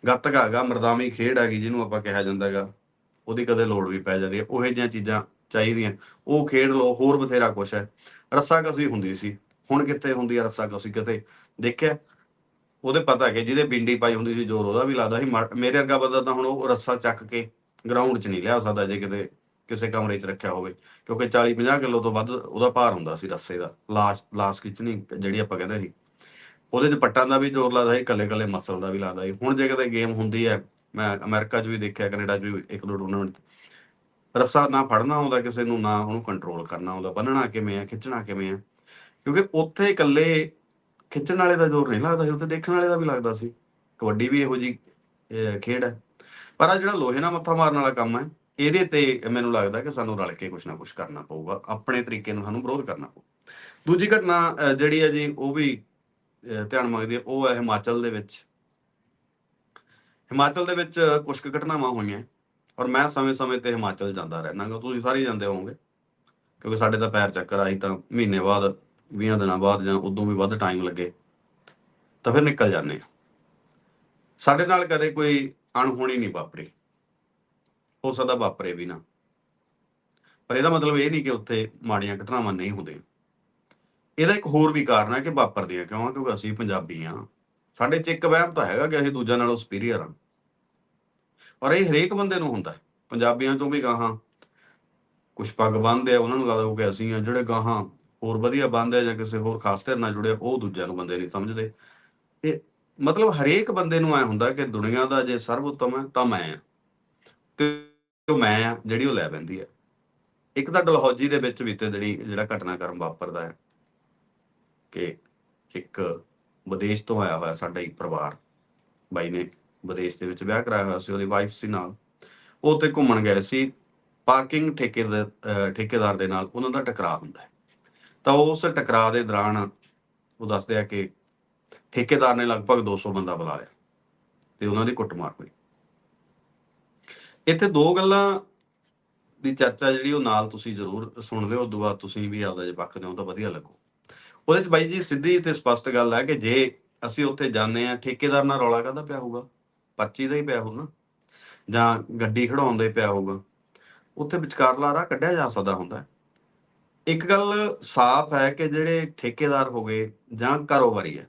ਗੱਤਕਾ ਹੈਗਾ ਮਰਦਾਮੀ ਖੇਡ ਹੈਗੀ ਜਿਹਨੂੰ ਆਪਾਂ ਕਿਹਾ ਜਾਂਦਾ ਹੈਗਾ ਉਹਦੀ ਕਦੇ ਲੋੜ ਵੀ ਪੈ ਜਾਂਦੀ ਹੈ ਉਹੇ ਜਿਹੀਆਂ ਚੀਜ਼ਾਂ ਚਾਹੀਦੀਆਂ। ਉਹ ਖੇਡ ਲਓ, ਹੋਰ ਬਥੇਰਾ ਕੁਛ ਹੈ। ਰੱਸਾ ਕਸੀ ਹੁੰਦੀ ਸੀ। ਹੁਣ ਕਿੱਥੇ ਹੁੰਦੀ ਹੈ ਰੱਸਾ ਕਸੀ ਕਿਤੇ ਦੇਖਿਆ? ਉਹਦੇ ਪਤਾ ਕਿ ਜਿਹਦੇ ਬਿੰਡੀ ਪਾਈ ਹੁੰਦੀ ਸੀ, ਜ਼ੋਰ ਉਹਦਾ ਵੀ ਲੱਗਦਾ ਸੀ। ਮੇਰੇ ਅੱਗਾ ਬੰਦਾ ਤਾਂ ਹੁਣ ਉਹ ਰੱਸਾ ਚੱਕ ਕੇ ਗਰਾਊਂਡ 'ਚ ਨਹੀਂ ਲਿਆ ਸਕਦਾ, ਜੇ ਕਿਤੇ ਕਿਸੇ ਕਮਰੇ 'ਚ ਰੱਖਿਆ ਹੋਵੇ। ਕਿਉਂਕਿ 40 50 ਕਿਲੋ ਤੋਂ ਵੱਧ ਉਹਦਾ ਭਾਰ ਹੁੰਦਾ ਸੀ ਰੱਸੇ ਦਾ। ਲਾਸ਼ ਲਾਸ਼ ਖਿੱਚਣੀ ਜਿਹੜੀ ਆਪਾਂ ਕਹਿੰਦੇ ਸੀ। ਉਹਦੇ 'ਚ ਪੱਟਾਂ ਦਾ ਵੀ ਜ਼ੋਰ ਲੱਗਦਾ ਸੀ ਕੱਲੇ ਕੱਲੇ ਮਸਲ ਦਾ ਵੀ ਲੱਗਦਾ ਸੀ। ਹੁਣ ਜੇ ਕਿਤੇ ਗੇਮ ਹੁੰਦੀ ਹੈ, ਮੈਂ ਅਮਰੀਕਾ 'ਚ ਵੀ ਦੇਖਿਆ, ਕੈਨੇਡਾ 'ਚ ਵੀ ਇੱਕ ਦੋ ਟੂਰਨਾਮੈਂਟ ਰੱਸਾ ਨਾ ਫੜਨਾ ਆਉਂਦਾ, ਕਿਸੇ ਨੂੰ ਨਾ ਉਹਨੂੰ ਕੰਟਰੋਲ ਕਰਨਾ ਆਉਂਦਾ ਬੰਨਣਾ ਕਿਵੇਂ ਆ, ਖਿੱਚਣਾ ਕਿਵੇਂ ਆ। ਕਿਉਂਕਿ ਉੱਥੇ ਇਕੱਲੇ ਖਿੱਚਣ ਵਾਲੇ ਦਾ ਜ਼ੋਰ ਨਹੀਂ ਲੱਗਦਾ ਸੀ, ਉੱਥੇ ਦੇਖਣ ਵਾਲੇ ਦਾ ਵੀ ਲੱਗਦਾ ਸੀ। ਕਬੱਡੀ ਵੀ ਇਹੋ ਜੀ ਖੇਡ ਹੈ। ਪਰ ਆ ਜਿਹੜਾ ਲੋਹੇ ਨਾਲ ਮੱਥਾ ਮਾਰਨ ਵਾਲਾ ਕੰਮ ਹੈ, ਇਹਦੇ ਤੇ ਮੈਨੂੰ ਲੱਗਦਾ ਕਿ ਸਾਨੂੰ ਰਲ ਕੇ ਕੁਝ ਨਾ ਕੁਝ ਕਰਨਾ ਪਊਗਾ, ਆਪਣੇ ਤਰੀਕੇ ਨਾਲ ਸਾਨੂੰ ਵਿਰੋਧ ਕਰਨਾ ਪਊ। ਦੂਜੀ ਘਟਨਾ ਜਿਹੜੀ ਹੈ ਜੀ, ਉਹ ਵੀ ਧਿਆਨ ਮੰਗਦੀ ਹੈ ਉਹ ਹੈ ਹਿਮਾਚਲ ਦੇ ਵਿੱਚ। ਹਿਮਾਚਲ ਦੇ ਵਿੱਚ ਕੁਝ ਕੁ ਘਟਨਾਵਾਂ ਹੋਈਆਂ। ਔਰ ਮੈਂ ਸਮੇਂ-ਸਮੇਂ ਤੇ ਹਿਮਾਚਲ ਜਾਂਦਾ ਰਹਿਣਾ ਗਾ ਤੁਸੀਂ ਸਾਰੇ ਜਾਂਦੇ ਹੋਵੋਗੇ। ਕਿਉਂਕਿ ਸਾਡੇ ਤਾਂ ਪੈਰ ਚੱਕਰ ਆਈ ਤਾਂ ਮਹੀਨੇ ਬਾਅਦ 20 ਦਿਨਾਂ ਬਾਅਦ ਜਾਂ ਉਦੋਂ ਵੀ ਵੱਧ ਟਾਈਮ ਲੱਗੇ, ਤਾਂ ਫਿਰ ਨਿਕਲ ਜਾਂਦੇ ਆ ਸਾਡੇ ਨਾਲ ਕਦੇ ਕੋਈ ਅਣਹੋਣੀ ਨਹੀਂ ਵਾਪਰੀ। ਹੋ ਸਕਦਾ ਵਾਪਰੇ ਵੀ ਨਾ। ਪਰ ਇਹਦਾ ਮਤਲਬ ਇਹ ਨਹੀਂ ਕਿ ਉੱਥੇ ਮਾੜੀਆਂ ਘਟਨਾਵਾਂ ਨਹੀਂ ਹੁੰਦੀਆਂ। ਇਹਦਾ ਇੱਕ ਹੋਰ ਵੀ ਕਾਰਨ ਹੈ ਕਿ ਵਾਪਰਦੀਆਂ ਕਿਉਂ ਆ? ਕਿਉਂਕਿ ਅਸੀਂ ਪੰਜਾਬੀ ਆ ਸਾਡੇ 'ਚ ਇੱਕ ਵਹਿਮ ਤਾਂ ਹੈਗਾ ਕਿ ਅਸੀਂ ਦੂਜਿਆਂ ਨਾਲੋਂ ਸੁਪੀਰੀਅਰ ਆ ਔਰ ਇਹ ਹਰੇਕ ਬੰਦੇ ਨੂੰ ਹੁੰਦਾ ਪੰਜਾਬੀਆਂ ਚੋਂ ਵੀ ਗਾਹਾਂ ਕੁਝ ਪੱਗ ਬੰਨ੍ਹਦੇ ਆ, ਉਹਨਾਂ ਨੂੰ ਲੱਗਦਾ ਕਿ ਅਸੀਂ ਆ, ਜਿਹੜੇ ਗਾਹਾਂ ਹੋਰ ਵਧੀਆ ਬੰਨਦੇ ਆ ਜਾਂ ਕਿਸੇ ਹੋਰ ਖਾਸ ਧਿਰ ਨਾਲ ਜੁੜੇ ਉਹ ਦੂਜਿਆਂ ਨੂੰ ਬੰਦੇ ਨਹੀਂ ਸਮਝਦੇ। ਇਹ ਮਤਲਬ ਹਰੇਕ ਬੰਦੇ ਨੂੰ ਐ ਹੁੰਦਾ ਕਿ ਦੁਨੀਆ ਦਾ ਜੇ ਸਰਵਉੱਤਮ ਹੈ, ਤਾਂ ਮੈਂ ਆ। ਤੇ ਉਹ ਮੈਂ ਆ, ਜਿਹੜੀ ਉਹ ਲੈ ਪੈਂਦੀ ਹੈ ਇੱਕ ਤਾਂ ਡਲਹੌਜੀ ਦੇ ਵਿੱਚ ਬੀਤੇ ਦਿਨੀ ਜਿਹੜਾ ਘਟਨਾਕ੍ਰਮ ਵਾਪਰਦਾ ਹੈ ਕਿ ਇੱਕ ਵਿਦੇਸ਼ ਤੋਂ ਆਇਆ ਹੋਇਆ ਸਾਡਾ ਇੱਕ ਪਰਿਵਾਰ, ਬਾਈ ਨੇ ਵਿਦੇਸ਼ ਦੇ ਵਿੱਚ ਵਿਆਹ ਕਰਾਇਆ ਹੋਇਆ ਸੀ, ਉਹਦੀ ਵਾਈਫ ਸੀ ਨਾਲ। ਉਹ ਉੱਥੇ ਘੁੰਮਣ ਗਏ ਸੀ। ਪਾਰਕਿੰਗ ਠੇਕੇਦਾਰ ਠੇਕੇਦਾਰ ਦੇ ਨਾਲ ਉਹਨਾਂ ਦਾ ਟਕਰਾਅ ਹੁੰਦਾ ਹੈ। ਤਾਂ ਉਸ ਟਕਰਾਅ ਦੇ ਦੌਰਾਨ ਉਹ ਦੱਸਦੇ ਆ ਕਿ ਠੇਕੇਦਾਰ ਨੇ ਲਗਭਗ 200 ਬੰਦਾ ਬੁਲਾ ਲਿਆ ਤੇ ਉਹਨਾਂ ਦੀ ਕੁੱਟਮਾਰ ਹੋਈ। ਇੱਥੇ ਦੋ ਗੱਲਾਂ ਦੀ ਚਰਚਾ ਜਿਹੜੀ ਉਹ ਨਾਲ ਤੁਸੀਂ ਜ਼ਰੂਰ ਸੁਣ ਲਿਓ ਉਦੋਂ ਬਾਅਦ ਤੁਸੀਂ ਵੀ ਆਪਦਾ ਜੇ ਪੱਖ ਦਿਓ ਤਾਂ ਵਧੀਆ ਲੱਗੋ। ਉਹਦੇ ਚ ਬਾਈ ਜੀ ਸਿੱਧੀ ਤੇ ਸਪਸ਼ਟ ਗੱਲ ਹੈ ਕਿ ਜੇ ਅਸੀਂ ਉੱਥੇ ਜਾਂਦੇ ਆ ਠੇਕੇਦਾਰ ਨਾਲ ਰੌਲਾ ਕਾਹਦਾ ਪਿਆ ਹੋਊਗਾ? ਪਰਚੀ ਦਾ ਹੀ ਪਿਆ ਹੋਊ ਨਾ, ਜਾਂ ਗੱਡੀ ਖੜਾਉਣ ਦਾ ਹੀ ਪਿਆ ਹੋਊਗਾ, ਉੱਥੇ ਵਿਚਕਾਰਲਾ ਰਾਹ ਕੱਢਿਆ ਜਾ ਸਕਦਾ ਹੁੰਦਾ ਇੱਕ ਗੱਲ ਸਾਫ਼ ਹੈ ਕਿ ਜਿਹੜੇ ਠੇਕੇਦਾਰ ਹੋ ਗਏ ਜਾਂ ਕਾਰੋਬਾਰੀ ਹੈ,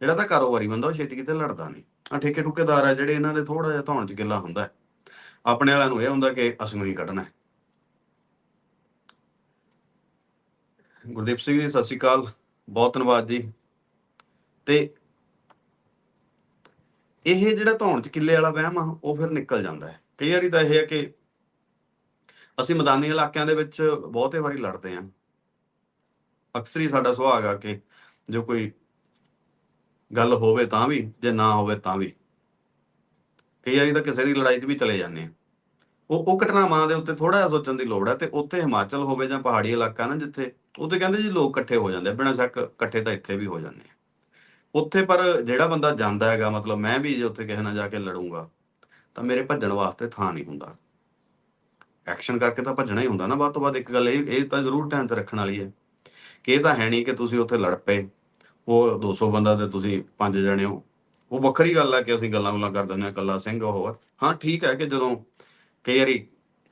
ਜਿਹੜਾ ਤਾਂ ਕਾਰੋਬਾਰੀ ਬੰਦਾ ਉਹ ਛੇਤੀ ਕਿਤੇ ਲੜਦਾ ਨਹੀਂ। ਆ ਠੇਕੇ ਠੁਕੇਦਾਰ ਆ ਜਿਹੜੇ ਇਹਨਾਂ ਦੇ ਥੋੜਾ ਜਿਹਾ ਧੌਣ ਚ ਗਿੱਲਾ ਹੁੰਦਾ ਆਪਣੇ ਵਾਲਿਆਂ ਨੂੰ ਇਹ ਹੁੰਦਾ ਕਿ ਅਸੀਂ ਹੀ ਕੱਢਣਾ ਹੈ। ਗੁਰਦੀਪ ਸਿੰਘ ਜੀ, ਸਤਿ ਸ਼੍ਰੀ ਅਕਾਲ। ਬਹੁਤ ਧੰਨਵਾਦ ਜੀ। ਤੇ ਇਹ ਜਿਹੜਾ ਧੌਣ ਚ ਕਿੱਲੇ ਵਾਲਾ ਵਹਿਮ ਆ, ਉਹ ਫਿਰ ਨਿਕਲ ਜਾਂਦਾ ਹੈ। ਕਈ ਵਾਰੀ ਤਾਂ ਇਹ ਹੈ ਕਿ ਅਸੀਂ ਮੈਦਾਨੀ ਇਲਾਕਿਆਂ ਦੇ ਵਿੱਚ ਬਹੁਤੇ ਵਾਰੀ ਲੜਦੇ ਆਂ ਅਕਸਰ ਹੀ ਸਾਡਾ ਸੁਭਾਅ ਆ ਕਿ ਜੋ ਕੋਈ ਗੱਲ ਹੋਵੇ ਤਾਂ ਵੀ, ਜੇ ਨਾ ਹੋਵੇ ਤਾਂ ਵੀ। ਕਈ ਵਾਰੀ ਤਾਂ ਕਿਸੇ ਦੀ ਲੜਾਈ 'ਚ ਵੀ ਚਲੇ ਜਾਂਦੇ ਆ ਉਹ ਉਹ ਘਟਨਾਵਾਂ ਦੇ ਉੱਤੇ ਥੋੜਾ ਜਿਹਾ ਸੋਚਣ ਦੀ ਲੋੜ ਹੈ ਤੇ ਉੱਥੇ ਹਿਮਾਚਲ ਹੋਵੇ ਜਾਂ ਪਹਾੜੀ ਇਲਾਕਾ ਨਾ ਜਿੱਥੇ, ਉੱਥੇ ਕਹਿੰਦੇ ਜੀ ਲੋਕ ਇਕੱਠੇ ਹੋ ਜਾਂਦੇ ਆ, ਬਿਨਾਂ ਸ਼ੱਕ ਇਕੱਠੇ ਤਾਂ ਇੱਥੇ ਵੀ ਹੋ ਜਾਂਦੇ ਆ। ਉੱਥੇ ਪਰ ਜਿਹੜਾ ਬੰਦਾ ਜਾਂਦਾ ਹੈਗਾ, ਮਤਲਬ ਮੈਂ ਵੀ ਜੇ ਉੱਥੇ ਕਿਸੇ ਨਾਲ ਜਾ ਕੇ ਲੜੂੰਗਾ, ਤਾਂ ਮੇਰੇ ਭੱਜਣ ਵਾਸਤੇ ਥਾਂ ਨਹੀਂ ਹੁੰਦਾ। ਐਕਸ਼ਨ ਕਰਕੇ ਤਾਂ ਭੱਜਣਾ ਹੀ ਹੁੰਦਾ ਨਾ ਬਾਅਦ ਤੋਂ ਬਾਅਦ ਇੱਕ ਗੱਲ ਇਹ ਇਹ ਤਾਂ ਜ਼ਰੂਰ ਧਿਆਨ ਤੇ ਰੱਖਣ ਵਾਲੀ ਹੈ ਕਿ ਇਹ ਤਾਂ ਹੈ ਨਹੀਂ ਕਿ ਤੁਸੀਂ ਉੱਥੇ ਲੜ ਪਏ, ਉਹ 200 ਬੰਦਾ ਤੇ ਤੁਸੀਂ ਪੰਜ ਜਣੇ ਹੋ। ਉਹ ਵੱਖਰੀ ਗੱਲ ਹੈ ਕਿ ਅਸੀਂ ਗੱਲਾਂ ਗੁੱਲਾਂ ਕਰ ਦਿੰਦੇ ਹਾਂ, ਇਕੱਲਾ ਸਿੰਘ ਉਹ ਹਾਂ। ਠੀਕ ਹੈ ਕਿ ਜਦੋਂ ਕਈ ਵਾਰੀ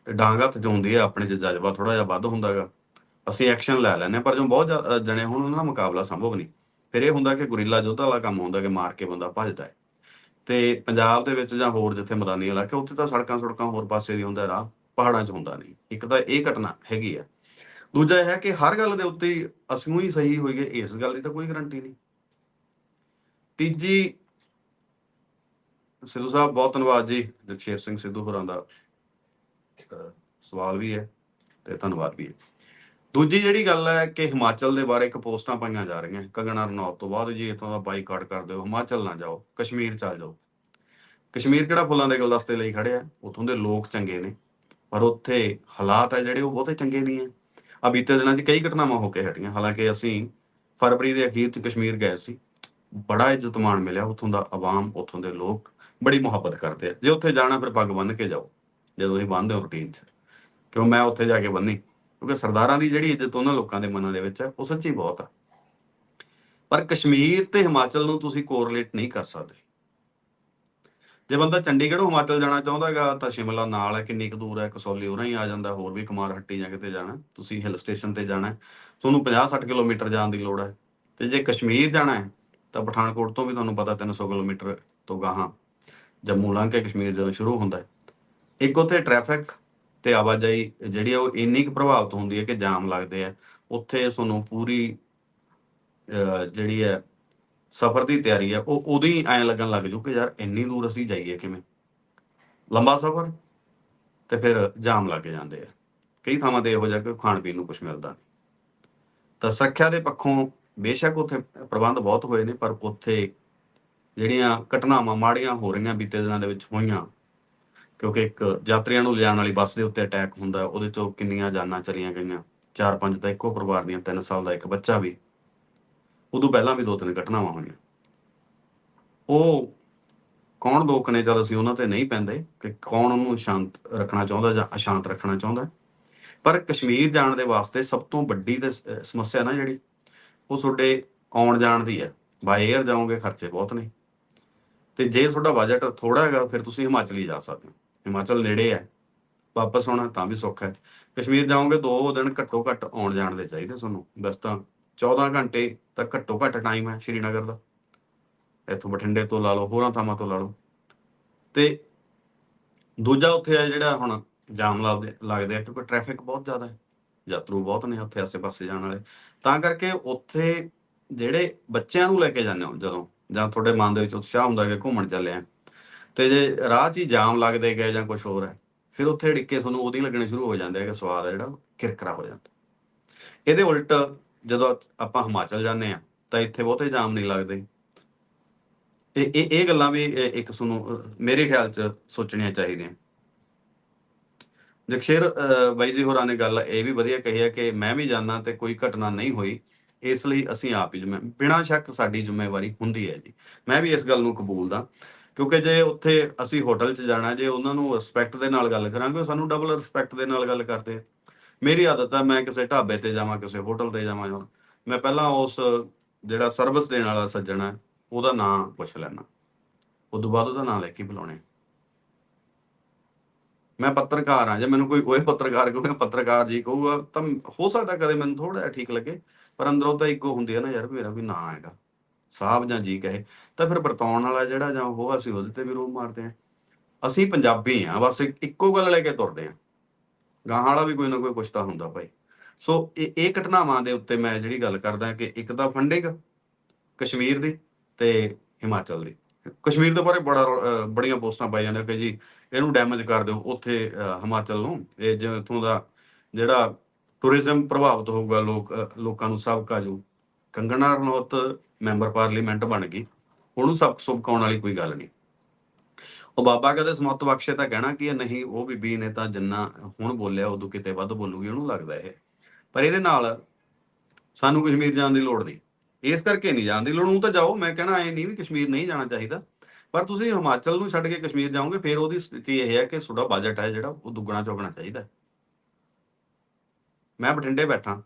ਡਾਂਗ ਹੱਥ 'ਚ ਹੁੰਦੀ ਹੈ, ਆਪਣੇ 'ਚ ਜਜ਼ਬਾ ਥੋੜਾ ਜਿਹਾ ਵੱਧ ਹੁੰਦਾਗਾ ਅਸੀਂ ਐਕਸ਼ਨ ਲੈ ਲੈਂਦੇ ਹਾਂ, ਪਰ ਜਦੋਂ ਬਹੁਤ ਜਣੇ ਹੁਣ, ਉਹਨਾਂ ਦਾ ਮੁਕਾਬਲਾ ਸੰਭਵ ਨਹੀਂ। ਫਿਰ ਇਹ ਹੁੰਦਾ ਕਿ ਗੁਰੀਲਾ ਯੁੱਧ ਵਾਲਾ ਕੰਮ ਹੁੰਦਾ ਕਿ ਮਾਰ ਕੇ ਬੰਦਾ ਭੱਜਦਾ ਹੈ। ਤੇ ਪੰਜਾਬ ਦੇ ਵਿੱਚ ਜਾਂ ਹੋਰ ਜਿੱਥੇ ਮੈਦਾਨੀ ਇਲਾਕੇ, ਉੱਥੇ ਤਾਂ ਸੜਕਾਂ ਸੜਕਾਂ ਹੋਰ ਪਾਸੇ ਦੀ ਹੁੰਦਾ ਰਾਹ, ਪਹਾੜਾਂ 'ਚ ਹੁੰਦਾ ਨਹੀਂ। ਇੱਕ ਤਾਂ ਇਹ ਘਟਨਾ ਹੈਗੀ ਆ। ਦੂਜਾ ਇਹ ਹੈ ਕਿ ਹਰ ਗੱਲ ਦੇ ਉੱਤੇ ਅਸੀਂ ਹੀ ਸਹੀ ਹੋਈਏ, ਇਸ ਗੱਲ ਦੀ ਤਾਂ ਕੋਈ ਗਰੰਟੀ ਨਹੀਂ। ਤੀਜੀ, ਸਿੱਧੂ ਸਾਹਿਬ, ਬਹੁਤ ਧੰਨਵਾਦ ਜੀ। ਜਗਸ਼ੇਰ ਸਿੰਘ ਸਿੱਧੂ ਹੋਰਾਂ ਦਾ ਸਵਾਲ ਵੀ ਹੈ ਤੇ ਧੰਨਵਾਦ ਵੀ ਹੈ। ਦੂਜੀ ਜਿਹੜੀ ਗੱਲ ਹੈ ਕਿ ਹਿਮਾਚਲ ਦੇ ਬਾਰੇ ਇੱਕ ਪੋਸਟਾਂ ਪਾਈਆਂ ਜਾ ਰਹੀਆਂ, ਕੰਗਣਾ ਰਣੌਤ ਤੋਂ ਬਾਅਦ ਜੀ ਇਥੋਂ ਦਾ ਬਾਈਕਾਟ ਕਰ ਦਿਓ, ਹਿਮਾਚਲ ਨਾ ਜਾਓ, ਕਸ਼ਮੀਰ ਚੱਲ ਜਾਓ। ਕਸ਼ਮੀਰ ਕਿਹੜਾ ਫੁੱਲਾਂ ਦੇ ਗੁਲਦਸਤੇ ਲਈ ਖੜਿਆ ਉਥੋਂ ਦੇ ਲੋਕ ਚੰਗੇ ਨੇ, ਪਰ ਉੱਥੇ ਹਾਲਾਤ ਹੈ ਜਿਹੜੇ ਉਹ ਬਹੁਤੇ ਚੰਗੇ ਨਹੀਂ ਹੈ ਆ ਬੀਤੇ ਦਿਨਾਂ 'ਚ ਕਈ ਘਟਨਾਵਾਂ ਹੋ ਕੇ ਹਟੀਆਂ, ਹਾਲਾਂਕਿ ਅਸੀਂ ਫਰਵਰੀ ਦੇ ਅਖੀਰ 'ਚ ਕਸ਼ਮੀਰ ਗਏ ਸੀ, ਬੜਾ ਇੱਜ਼ਤ ਮਾਣ ਮਿਲਿਆ ਉੱਥੋਂ ਦਾ ਆਵਾਮ, ਉੱਥੋਂ ਦੇ ਲੋਕ, ਬੜੀ ਮੁਹੱਬਤ ਕਰਦੇ ਆ। ਜੇ ਉੱਥੇ ਜਾਣਾ ਫਿਰ ਪੱਗ ਬੰਨ੍ਹ ਕੇ ਜਾਓ ਜਦੋਂ ਤੁਸੀਂ ਬੰਨ੍ਹਦੇ ਹੋ ਰੂਟੀਨ 'ਚ, ਕਿਉਂ ਮੈਂ ਉੱਥੇ ਜਾ ਕੇ ਬੰਨੀ? ਕਿਉਂਕਿ ਸਰਦਾਰਾਂ ਦੀ ਜਿਹੜੀ ਇੱਜ਼ਤ ਉਹਨਾਂ ਲੋਕਾਂ ਦੇ ਮਨਾਂ ਦੇ ਵਿੱਚ ਹੈ, ਉਹ ਸੱਚੀ ਬਹੁਤ ਆ। ਪਰ ਕਸ਼ਮੀਰ ਤੇ ਹਿਮਾਚਲ ਨੂੰ ਤੁਸੀਂ ਕੋਰਲੇਟ ਨਹੀਂ ਕਰ ਸਕਦੇ। ਜੇ ਬੰਦਾ ਚੰਡੀਗੜ੍ਹੋਂ ਹਿਮਾਚਲ ਜਾਣਾ ਚਾਹੁੰਦਾ ਹੈਗਾ, ਤਾਂ ਸ਼ਿਮਲਾ ਨਾਲ ਹੈ, ਕਿੰਨੀ ਕੁ ਦੂਰ ਹੈ, ਕਸੌਲੀ ਉਰਾਂ ਹੀ ਆ ਜਾਂਦਾ, ਹੋਰ ਵੀ ਕੁਮਾਰ ਹੱਟੀ ਜਾਂ ਕਿਤੇ ਜਾਣਾ, ਤੁਸੀਂ ਹਿਲ ਸਟੇਸ਼ਨ ਤੇ ਜਾਣਾ ਤੁਹਾਨੂੰ 50-60 ਕਿਲੋਮੀਟਰ ਜਾਣ ਦੀ ਲੋੜ ਹੈ। ਤੇ ਜੇ ਕਸ਼ਮੀਰ ਜਾਣਾ ਹੈ, ਤਾਂ ਪਠਾਨਕੋਟ ਤੋਂ ਵੀ ਤੁਹਾਨੂੰ ਪਤਾ 300 ਕਿਲੋਮੀਟਰ ਤੋਂ ਗਾਹਾਂ ਜੰਮੂ ਲੰਘ ਕੇ ਕਸ਼ਮੀਰ ਜਦੋਂ ਸ਼ੁਰੂ ਹੁੰਦਾ ਹੈ। ਇੱਕ ਉੱਥੇ ਟ੍ਰੈਫਿਕ ਤੇ ਆਵਾਜਾਈ ਜਿਹੜੀ ਆ ਉਹ ਇੰਨੀ ਕੁ ਪ੍ਰਭਾਵਿਤ ਹੁੰਦੀ ਹੈ ਕਿ ਜਾਮ ਲੱਗਦੇ ਆ। ਉੱਥੇ ਤੁਹਾਨੂੰ ਪੂਰੀ ਅਹ, ਜਿਹੜੀ ਹੈ ਸਫ਼ਰ ਦੀ ਤਿਆਰੀ ਹੈ ਉਹ ਉਦੋਂ ਹੀ ਐਂ ਲੱਗਣ ਲੱਗ ਜੂ ਕਿ ਯਾਰ ਇੰਨੀ ਦੂਰ ਅਸੀਂ ਜਾਈਏ ਕਿਵੇਂ? ਲੰਬਾ ਸਫ਼ਰ ਤੇ ਫਿਰ ਜਾਮ ਲੱਗ ਜਾਂਦੇ ਆ। ਕਈ ਥਾਵਾਂ ਤੇ ਇਹੋ ਜਿਹਾ ਕਿ ਖਾਣ ਪੀਣ ਨੂੰ ਕੁਝ ਮਿਲਦਾ ਨਹੀਂ। ਤਾਂ ਸੁਰੱਖਿਆ ਦੇ ਪੱਖੋਂ ਬੇਸ਼ੱਕ ਉੱਥੇ ਪ੍ਰਬੰਧ ਬਹੁਤ ਹੋਏ ਨੇ ਪਰ ਉੱਥੇ ਜਿਹੜੀਆਂ ਘਟਨਾਵਾਂ ਮਾੜੀਆਂ ਹੋ ਰਹੀਆਂ ਬੀਤੇ ਦਿਨਾਂ ਦੇ ਵਿੱਚ ਹੋਈਆਂ ਕਿਉਂਕਿ ਇੱਕ ਯਾਤਰੀਆਂ ਨੂੰ ਲਿਜਾਣ ਵਾਲੀ ਬੱਸ ਦੇ ਉੱਤੇ ਅਟੈਕ ਹੁੰਦਾ, ਉਹਦੇ ਤੋਂ ਕਿੰਨੀਆਂ ਜਾਨਾਂ ਚਲੀਆਂ ਗਈਆਂ? ਚਾਰ ਪੰਜ ਤਾਂ ਇੱਕੋ ਪਰਿਵਾਰ ਦੀਆਂ 3 ਸਾਲ ਦਾ ਇੱਕ ਬੱਚਾ ਵੀ। ਉਦੋਂ ਪਹਿਲਾਂ ਵੀ ਦੋ ਤਿੰਨ ਘਟਨਾਵਾਂ ਹੋਈਆਂ। ਉਹ ਕੌਣ ਲੋਕ ਨੇ ਜਦ ਅਸੀਂ ਉਹਨਾਂ ਤੇ ਨਹੀਂ ਪੈਂਦੇ ਕਿ ਕੌਣ ਉਹਨੂੰ ਸ਼ਾਂਤ ਰੱਖਣਾ ਚਾਹੁੰਦਾ ਜਾਂ ਅਸ਼ਾਂਤ ਰੱਖਣਾ ਚਾਹੁੰਦਾ? ਪਰ ਕਸ਼ਮੀਰ ਜਾਣ ਦੇ ਵਾਸਤੇ ਸਭ ਤੋਂ ਵੱਡੀ ਤੇ ਸ- ਸਮੱਸਿਆ ਨਾ ਜਿਹੜੀ, ਉਹ ਤੁਹਾਡੇ ਆਉਣ ਜਾਣ ਦੀ ਹੈ। ਬਾਈ 에ਅਰ ਜਾਓਗੇ, ਖਰਚੇ ਬਹੁਤ ਨੇ। ਤੇ ਜੇ ਤੁਹਾਡਾ ਬਜਟ ਥੋੜਾ ਹੈਗਾ, ਫਿਰ ਤੁਸੀਂ ਹਿਮਾਚਲ ਹੀ ਜਾ ਸਕਦੇ ਹੋ। ਹਿਮਾਚਲ ਨੇੜੇ ਹੈ ਵਾਪਸ ਆਉਣਾ ਤਾਂ ਵੀ ਸੁੱਖ ਹੈ। ਕਸ਼ਮੀਰ ਜਾਓਗੇ ਦੋ ਦਿਨ ਘੱਟੋ ਘੱਟ ਆਉਣ ਜਾਣ ਦੇ ਚਾਹੀਦੇ ਤੁਹਾਨੂੰ। ਬਸ ਤਾਂ 14 ਘੰਟੇ ਤਾਂ ਘੱਟੋ ਘੱਟ ਟਾਈਮ ਹੈ ਸ਼੍ਰੀਨਗਰ ਦਾ। ਇੱਥੋਂ ਬਠਿੰਡੇ ਤੋਂ ਲਾ ਲਓ, ਹੋਰਾਂ ਥਾਵਾਂ ਤੋਂ ਲਾ ਲਓ। ਤੇ ਦੂਜਾ ਉੱਥੇ ਹੈ ਜਿਹੜਾ ਹੁਣ ਜਾਮ ਲੱਗਦੇ ਲੱਗਦੇ ਆ ਕਿਉਂਕਿ ਟ੍ਰੈਫਿਕ ਬਹੁਤ ਜ਼ਿਆਦਾ ਹੈ। ਯਾਤਰੂ ਬਹੁਤ ਨੇ ਉੱਥੇ ਆਸੇ-ਪਾਸੇ ਜਾਣ ਵਾਲੇ। ਤਾਂ ਕਰਕੇ ਉੱਥੇ ਜਿਹੜੇ ਬੱਚਿਆਂ ਨੂੰ ਲੈ ਕੇ ਜਾਂਦੇ ਹੋ ਜਦੋਂ, ਜਾਂ ਤੁਹਾਡੇ ਮਨ ਦੇ ਵਿੱਚ ਉਤਸ਼ਾਹ ਹੁੰਦਾ ਕਿ ਘੁੰਮਣ ਚੱਲੇ ਆ ਤੇ ਜੇ ਰਾਹ 'ਚ ਹੀ ਜਾਮ ਲੱਗਦੇ ਗਏ ਜਾਂ ਕੁਝ ਹੋਰ ਹੈ ਫਿਰ ਉੱਥੇ ਢਿੱਕੇ ਤੁਹਾਨੂੰ ਉਹਦੀ ਲੱਗਣੇ ਸ਼ੁਰੂ ਹੋ ਜਾਂਦੇ ਆ ਕਿ ਸਵਾਦ ਹੈ ਜਿਹੜਾ ਉਹ ਕਿਰਕਰਾ ਹੋ ਜਾਂਦਾ। ਇਹਦੇ ਉਲਟ ਜਦੋਂ ਆਪਾਂ ਹਿਮਾਚਲ ਜਾਂਦੇ ਆ ਤਾਂ ਇੱਥੇ ਬਹੁਤੇ ਜਾਮ ਨਹੀਂ ਲੱਗਦੇ। ਇਹ ਇਹ ਇਹ ਗੱਲਾਂ ਵੀ ਇੱਕ ਤੁਹਾਨੂੰ ਮੇਰੇ ਖਿਆਲ 'ਚ ਸੋਚਣੀਆਂ ਚਾਹੀਦੀਆਂ। ਜਕਸ਼ੇਰ ਅਹ, ਬਾਈ ਜੀ ਹੋਰਾਂ ਨੇ ਗੱਲ ਇਹ ਵੀ ਵਧੀਆ ਕਹੀ ਹੈ ਕਿ ਮੈਂ ਵੀ ਜਾਣਾ ਤੇ ਕੋਈ ਘਟਨਾ ਨਹੀਂ ਹੋਈ ਇਸ ਲਈ ਅਸੀਂ ਆਪ ਹੀ ਜ਼ਿੰਮੇ ਬਿਨਾਂ ਸ਼ੱਕ ਸਾਡੀ ਜ਼ਿੰਮੇਵਾਰੀ ਹੁੰਦੀ ਹੈ ਜੀ। ਮੈਂ ਵੀ ਇਸ ਗੱਲ ਨੂੰ ਕਬੂਲਦਾ। ਕਿਉਂਕਿ ਜੇ ਉੱਥੇ ਅਸੀਂ ਹੋਟਲ 'ਚ ਜਾਣਾ, ਜੇ ਉਹਨਾਂ ਨੂੰ ਰਿਸਪੈਕਟ ਦੇ ਨਾਲ ਗੱਲ ਕਰਾਂਗੇ, ਉਹ ਸਾਨੂੰ ਡਬਲ ਰਿਸਪੈਕਟ ਦੇ ਨਾਲ ਗੱਲ ਕਰਦੇ ਮੇਰੀ ਆਦਤ ਹੈ ਮੈਂ ਕਿਸੇ ਢਾਬੇ ਤੇ ਜਾਵਾਂ, ਕਿਸੇ ਹੋਟਲ ਤੇ ਜਾਵਾਂ ਜਾਂ ਮੈਂ ਪਹਿਲਾਂ ਉਸ ਜਿਹੜਾ ਸਰਵਿਸ ਦੇਣ ਵਾਲਾ ਸੱਜਣ ਹੈ ਉਹਦਾ ਨਾਂ ਪੁੱਛ ਲੈਣਾ ਉਦੋਂ ਬਾਅਦ ਉਹਦਾ ਨਾਂ ਲੈ ਕੇ ਬੁਲਾਉਣੇ ਮੈਂ ਪੱਤਰਕਾਰ ਹਾਂ ਜੇ ਮੈਨੂੰ ਕੋਈ ਕੋਈ ਪੱਤਰਕਾਰ ਕਹੂਗਾ ਪੱਤਰਕਾਰ ਜੀ ਕਹੂਗਾ, ਤਾਂ ਹੋ ਸਕਦਾ ਕਦੇ ਮੈਨੂੰ ਥੋੜਾ ਜਿਹਾ ਠੀਕ ਲੱਗੇ, ਪਰ ਅੰਦਰੋਂ ਤਾਂ ਇੱਕੋ ਹੁੰਦੀ ਹੈ ਨਾ ਯਾਰ ਵੀ ਮੇਰਾ ਕੋਈ ਨਾਂ ਹੈਗਾ। ਸਾਹਿਬ ਜਾਂ ਜੀ ਕਹੇ, ਤਾਂ ਫਿਰ ਵਰਤਾਉਣ ਵਾਲਾ ਜਿਹੜਾ ਜਾਂ ਉਹ ਅਸੀਂ ਉਹਦੇ ਤੇ ਵੀ ਰੋਬ ਮਾਰਦੇ ਹਾਂ। ਅਸੀਂ ਪੰਜਾਬੀ ਹਾਂ, ਬਸ ਇੱਕੋ ਗੱਲ ਲੈ ਕੇ ਤੁਰਦੇ ਹਾਂ। ਗਾਹਾਂ ਵਾਲਾ ਵੀ ਕੋਈ ਨਾ ਕੋਈ ਕੁਛ ਤਾਂ ਹੁੰਦਾ ਭਾਈ। ਸੋ ਇਹ ਇਹ ਘਟਨਾਵਾਂ ਦੇ ਉੱਤੇ ਮੈਂ ਜਿਹੜੀ ਗੱਲ ਕਰਦਾ ਕਿ ਇੱਕ ਤਾਂ ਫੰਡਿੰਗ ਕਸ਼ਮੀਰ ਦੀ ਤੇ ਹਿਮਾਚਲ ਦੀ। ਕਸ਼ਮੀਰ ਦੇ ਬਾਰੇ ਬੜਾ ਰੌ- ਬੜੀਆਂ ਪੋਸਟਾਂ ਪਾਈ ਜਾਂਦੀਆਂ ਕਿ ਜੀ ਇਹਨੂੰ ਡੈਮੇਜ ਕਰ ਦਿਓ ਉੱਥੇ ਹਿਮਾਚਲ ਨੂੰ। ਇਹ ਜਿਵੇਂ ਇੱਥੋਂ ਦਾ ਜਿਹੜਾ ਟੂਰਿਜ਼ਮ ਪ੍ਰਭਾਵਿਤ ਹੋਊਗਾ ਲੋਕ ਲੋਕਾਂ ਨੂੰ ਸਭ ਆ ਜੂ ਕੰਗਨਾ ਰਣੌਤ ਮੈਂਬਰ ਪਾਰਲੀਮੈਂਟ ਬਣ ਗਈ, ਉਹਨੂੰ ਸਬਕ ਸੁਬਕਾਉਣ ਵਾਲੀ ਕੋਈ ਗੱਲ ਨਹੀਂ। ਉਹ ਬਾਬਾ ਕਦੇ ਸਮਤ ਬਖਸ਼ੇ ਤਾਂ ਕਹਿਣਾ ਕਿ ਨਹੀਂ, ਉਹ ਬੀਬੀ ਨੇ ਤਾਂ ਜਿੰਨਾ ਹੁਣ ਬੋਲਿਆ, ਉਦੋਂ ਕਿਤੇ ਵੱਧ ਬੋਲੂਗੀ, ਉਹਨੂੰ ਲੱਗਦਾ ਇਹ। ਪਰ ਇਹਦੇ ਨਾਲ ਸਾਨੂੰ ਕਸ਼ਮੀਰ ਜਾਣ ਦੀ ਲੋੜ ਨਹੀਂ। ਇਸ ਕਰਕੇ ਨਹੀਂ ਜਾਣ ਦੀ ਲੋੜ, ਉਹ ਤਾਂ ਜਾਓ, ਮੈਂ ਕਹਿਣਾ ਐ ਨਹੀਂ ਵੀ ਕਸ਼ਮੀਰ ਨਹੀਂ ਜਾਣਾ ਚਾਹੀਦਾ। ਪਰ ਤੁਸੀਂ ਹਿਮਾਚਲ ਨੂੰ ਛੱਡ ਕੇ ਕਸ਼ਮੀਰ ਜਾਓਗੇ, ਫਿਰ ਉਹਦੀ ਸਥਿਤੀ ਇਹ ਹੈ ਕਿ ਤੁਹਾਡਾ ਬਜਟ ਹੈ ਜਿਹੜਾ, ਉਹ ਦੁੱਗਣਾ ਚੌਗਣਾ ਚਾਹੀਦਾ ਮੈਂ ਬਠਿੰਡੇ ਬੈਠਾ,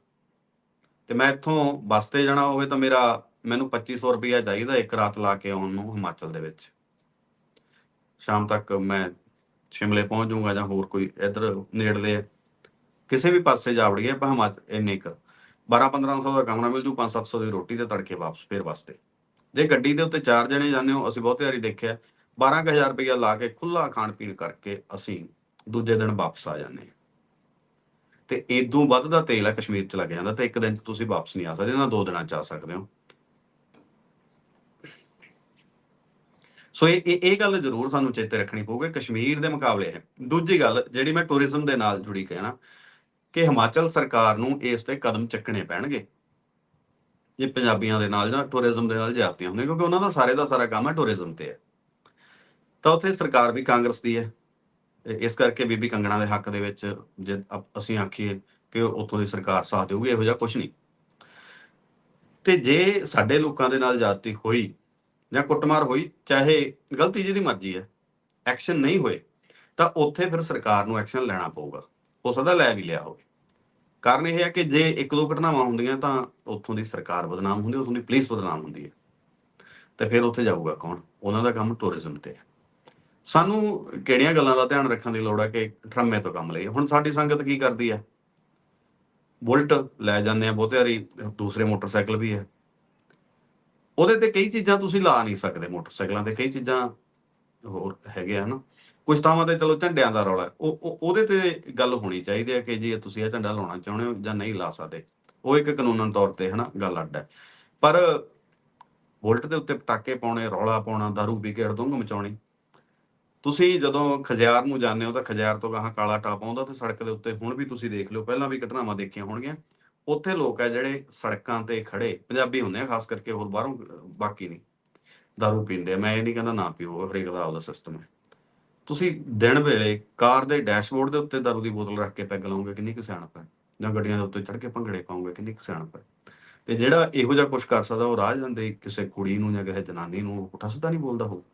ਤੇ ਮੈਂ ਇੱਥੋਂ ਬੱਸ ਤੇ ਜਾਣਾ ਹੋਵੇ ਤਾਂ ਮੇਰਾ ਮੈਨੂੰ 2500 ਰੁਪਇਆ ਚਾਹੀਦਾ ਇੱਕ ਰਾਤ ਲਾ ਕੇ ਆਉਣ ਨੂੰ ਹਿਮਾਚਲ ਦੇ ਵਿੱਚ। ਸ਼ਾਮ ਤੱਕ ਮੈਂ ਸ਼ਿਮਲੇ ਪਹੁੰਚ ਜਾਊਂਗਾ ਜਾਂ ਹੋਰ ਕੋਈ ਇਧਰ ਨੇੜਲੇ ਕਿਸੇ ਵੀ ਪਾਸੇ ਜਾ ਵੜੀਏ, ਆਪਾਂ ਇੰਨੇ ਕ 12 1500 ਦਾ ਕਮਰਾ ਮਿਲ ਜੂ 5 700 ਦੀ ਰੋਟੀ ਤੇ ਤੜਕੇ ਵਾਪਸ, ਫੇਰ ਬੱਸ ਜੇ ਗੱਡੀ ਦੇ ਉੱਤੇ ਚਾਰ ਜਣੇ ਜਾਂਦੇ ਹੋ, ਅਸੀਂ ਬਹੁਤੇ ਵਾਰੀ ਦੇਖਿਆ 12000 ਰੁਪਇਆ ਲਾ ਕੇ ਖੁੱਲਾ ਖਾਣ ਪੀਣ ਕਰਕੇ ਅਸੀਂ ਦੂਜੇ ਦਿਨ ਵਾਪਸ ਆ ਜਾਂਦੇ ਤੇ ਇਦੋਂ ਵੱਧ ਦਾ ਤੇਲ ਆ ਕਸ਼ਮੀਰ ਚ ਲੱਗ ਜਾਂਦਾ ਤੇ ਇੱਕ ਦਿਨ ਚ ਤੁਸੀਂ ਵਾਪਸ ਨਹੀਂ ਆ ਸਕਦੇ, ਨਾ ਦੋ ਦਿਨਾਂ ਚ ਆ ਸਕਦੇ ਹੋ। ਸੋ ਇਹ ਇਹ ਗੱਲ ਜ਼ਰੂਰ ਸਾਨੂੰ ਚੇਤੇ ਰੱਖਣੀ ਪਊਗੀ, ਕਸ਼ਮੀਰ ਦੇ ਮੁਕਾਬਲੇ ਹੈ। ਦੂਜੀ ਗੱਲ, ਜਿਹੜੀ ਮੈਂ ਟੂਰਿਜ਼ਮ ਦੇ ਨਾਲ ਜੁੜੀ ਕਹਿਣਾ, ਕਿ ਹਿਮਾਚਲ ਸਰਕਾਰ ਨੂੰ ਇਸ ਤੇ ਕਦਮ ਚੱਕਣੇ ਪੈਣਗੇ। ਜੇ ਪੰਜਾਬੀਆਂ ਦੇ ਨਾਲ ਜਾਂ ਟੂਰਿਜ਼ਮ ਦੇ ਨਾਲ ਜਾਤੀਆਂ ਹੁੰਦੀਆਂ, ਕਿਉਂਕਿ ਉਹਨਾਂ ਦਾ ਸਾਰੇ ਦਾ ਸਾਰਾ ਕੰਮ ਹੈ ਟੂਰਿਜ਼ਮ ਤੇ ਹੈ। ਤਾਂ ਉੱਥੇ ਸਰਕਾਰ ਵੀ ਕਾਂਗਰਸ ਦੀ ਹੈ। ਇ- ਇਸ ਕਰਕੇ ਬੀਬੀ ਕੰਗਣਾ ਦੇ ਹੱਕ ਦੇ ਵਿੱਚ ਜੇ ਅਪ- ਅਸੀਂ ਆਖੀਏ ਕਿ ਉੱਥੋਂ ਦੀ ਸਰਕਾਰ ਸਾਥ ਦੇਊਗੀ, ਇਹੋ ਜਿਹਾ ਕੁਝ ਨਹੀਂ। ਤੇ ਜੇ ਸਾਡੇ ਲੋਕਾਂ ਦੇ ਨਾਲ ਜਾਤੀ ਹੋਈ ਜਾਂ ਕੁੱਟਮਾਰ ਹੋਈ, ਚਾਹੇ ਗਲਤੀ ਜਿਹਦੀ ਮਰਜ਼ੀ ਹੈ, ਐਕਸ਼ਨ ਨਹੀਂ ਹੋਏ, ਤਾਂ ਉੱਥੇ ਫਿਰ ਸਰਕਾਰ ਨੂੰ ਐਕਸ਼ਨ ਲੈਣਾ ਪਊਗਾ। ਹੋ ਸਕਦਾ ਲੈ ਵੀ ਲਿਆ ਹੋਵੇ। ਕਾਰਨ ਇਹ ਹੈ ਕਿ ਜੇ ਇੱਕ ਦੋ ਘਟਨਾਵਾਂ ਹੁੰਦੀਆਂ ਤਾਂ ਉੱਥੋਂ ਦੀ ਸਰਕਾਰ ਬਦਨਾਮ ਹੁੰਦੀ, ਉੱਥੋਂ ਦੀ ਪੁਲਿਸ ਬਦਨਾਮ ਹੁੰਦੀ ਹੈ। ਤੇ ਫਿਰ ਉੱਥੇ ਜਾਊਗਾ ਕੌਣ? ਉਹਨਾਂ ਦਾ ਕੰਮ ਟੂਰਿਜ਼ਮ ਤੇ ਹੈ। ਸਾਨੂੰ ਕਿਹੜੀਆਂ ਗੱਲਾਂ ਦਾ ਧਿਆਨ ਰੱਖਣ ਦੀ ਲੋੜ ਹੈ ਕਿ ਟਰਮੇ ਤੋਂ ਕੰਮ ਲਈਏ? ਹੁਣ ਸਾਡੀ ਸੰਗਤ ਕੀ ਕਰਦੀ ਹੈ? ਬੁਲਟ ਲੈ ਜਾਂਦੇ ਆ ਬਹੁਤੇ ਵਾਰੀ, ਦੂਸਰੇ ਮੋਟਰਸਾਈਕਲ ਵੀ ਹੈ। ਉਹਦੇ ਤੇ ਕਈ ਚੀਜ਼ਾਂ ਤੁਸੀਂ ਲਾ ਨਹੀਂ ਸਕਦੇ, ਮੋਟਰਸਾਈਕਲਾਂ ਤੇ ਕਈ ਚੀਜ਼ਾਂ ਹੋਰ ਹੈਗੇ ਆ ਨਾ ਕੁਝ ਥਾਵਾਂ ਤੇ ਚਲੋ ਝੰਡਿਆਂ ਦਾ ਰੌਲਾ, ਉਹ ਉਹਦੇ ਤੇ ਗੱਲ ਹੋਣੀ ਚਾਹੀਦੀ ਹੈ ਕਿ ਜੀ ਤੁਸੀਂ ਇਹ ਝੰਡਾ ਲਾਉਣਾ ਚਾਹੁੰਦੇ ਹੋ ਜਾਂ ਨਹੀਂ ਲਾ ਸਕਦੇ। ਉਹ ਇੱਕ ਕਾਨੂੰਨਨ ਤੌਰ ਤੇ ਹਨਾ ਗੱਲ ਅੱਡ ਹੈ। ਪਰ ਬੁਲਟ ਦੇ ਉੱਤੇ ਪਟਾਕੇ ਪਾਉਣੇ, ਰੌਲਾ ਪਾਉਣਾ, ਦਾਰੂ ਪੀ ਕੇ ਅੜਦੁੰਗ ਮਚਾਉਣੀ। ਤੁਸੀਂ ਜਦੋਂ ਖਜਿਆਰ ਨੂੰ ਜਾਂਦੇ ਹੋ ਤਾਂ ਖਜਿਆਰ ਤੋਂ ਗਾਹਾਂ ਕਾਲਾ ਟਾਪ ਆਉਂਦਾ ਤੇ ਸੜਕ ਦੇ ਉੱਤੇ ਹੁਣ ਵੀ ਤੁਸੀਂ ਦੇਖ ਲਿਓ, ਪਹਿਲਾਂ ਵੀ ਘਟਨਾਵਾਂ ਦੇਖੀਆਂ ਹੋਣਗੀਆਂ। ਉੱਥੇ ਲੋਕ ਹੈ ਜਿਹੜੇ ਸੜਕਾਂ ਤੇ ਖੜੇ, ਪੰਜਾਬੀ ਹੁੰਦੇ ਆ, ਖਾਸ ਕਰਕੇ ਹੋਰ ਬਾਹਰੋਂ, ਬਾਕੀ ਨਹੀਂ, ਦਾਰੂ ਪੀਂਦੇ ਆ। ਮੈਂ ਇਹ ਨਹੀਂ ਕਹਿੰਦਾ ਨਾ ਪੀਓ ਹਰੇਕ ਦਾ ਆਪਦਾ ਸਿਸਟਮ ਹੈ। ਤੁਸੀਂ ਦਿਨ ਵੇਲੇ ਕਾਰ ਦੇ ਡੈਸ਼ਬੋਰਡ ਦੇ ਉੱਤੇ ਦਾਰੂ ਦੀ ਬੋਤਲ ਰੱਖ ਕੇ ਪੈਗ ਲਾਉਂਗੇ, ਕਿੰਨੀ ਕੁ ਸਿਆਣਪ ਹੈ? ਜਾਂ ਗੱਡੀਆਂ ਦੇ ਉੱਤੇ ਚੜ ਕੇ ਭੰਗੜੇ ਪਾਉਂਗੇ, ਕਿੰਨੀ ਕੁ ਸਿਆਣਪ ਹੈ? ਤੇ ਜਿਹੜਾ ਇਹੋ ਜਿਹਾ ਕੁਝ ਕਰ ਸਕਦਾ, ਉਹ ਰਾਹ ਜਾਂਦੇ ਕਿਸੇ ਕੁੜੀ ਨੂੰ ਜਾਂ ਕਿਸੇ ਜਨਾਨੀ ਨੂੰ ਪੁੱਠਾ ਸਿੱਧਾ ਨਹੀਂ ਬੋਲਦਾ ਹੋ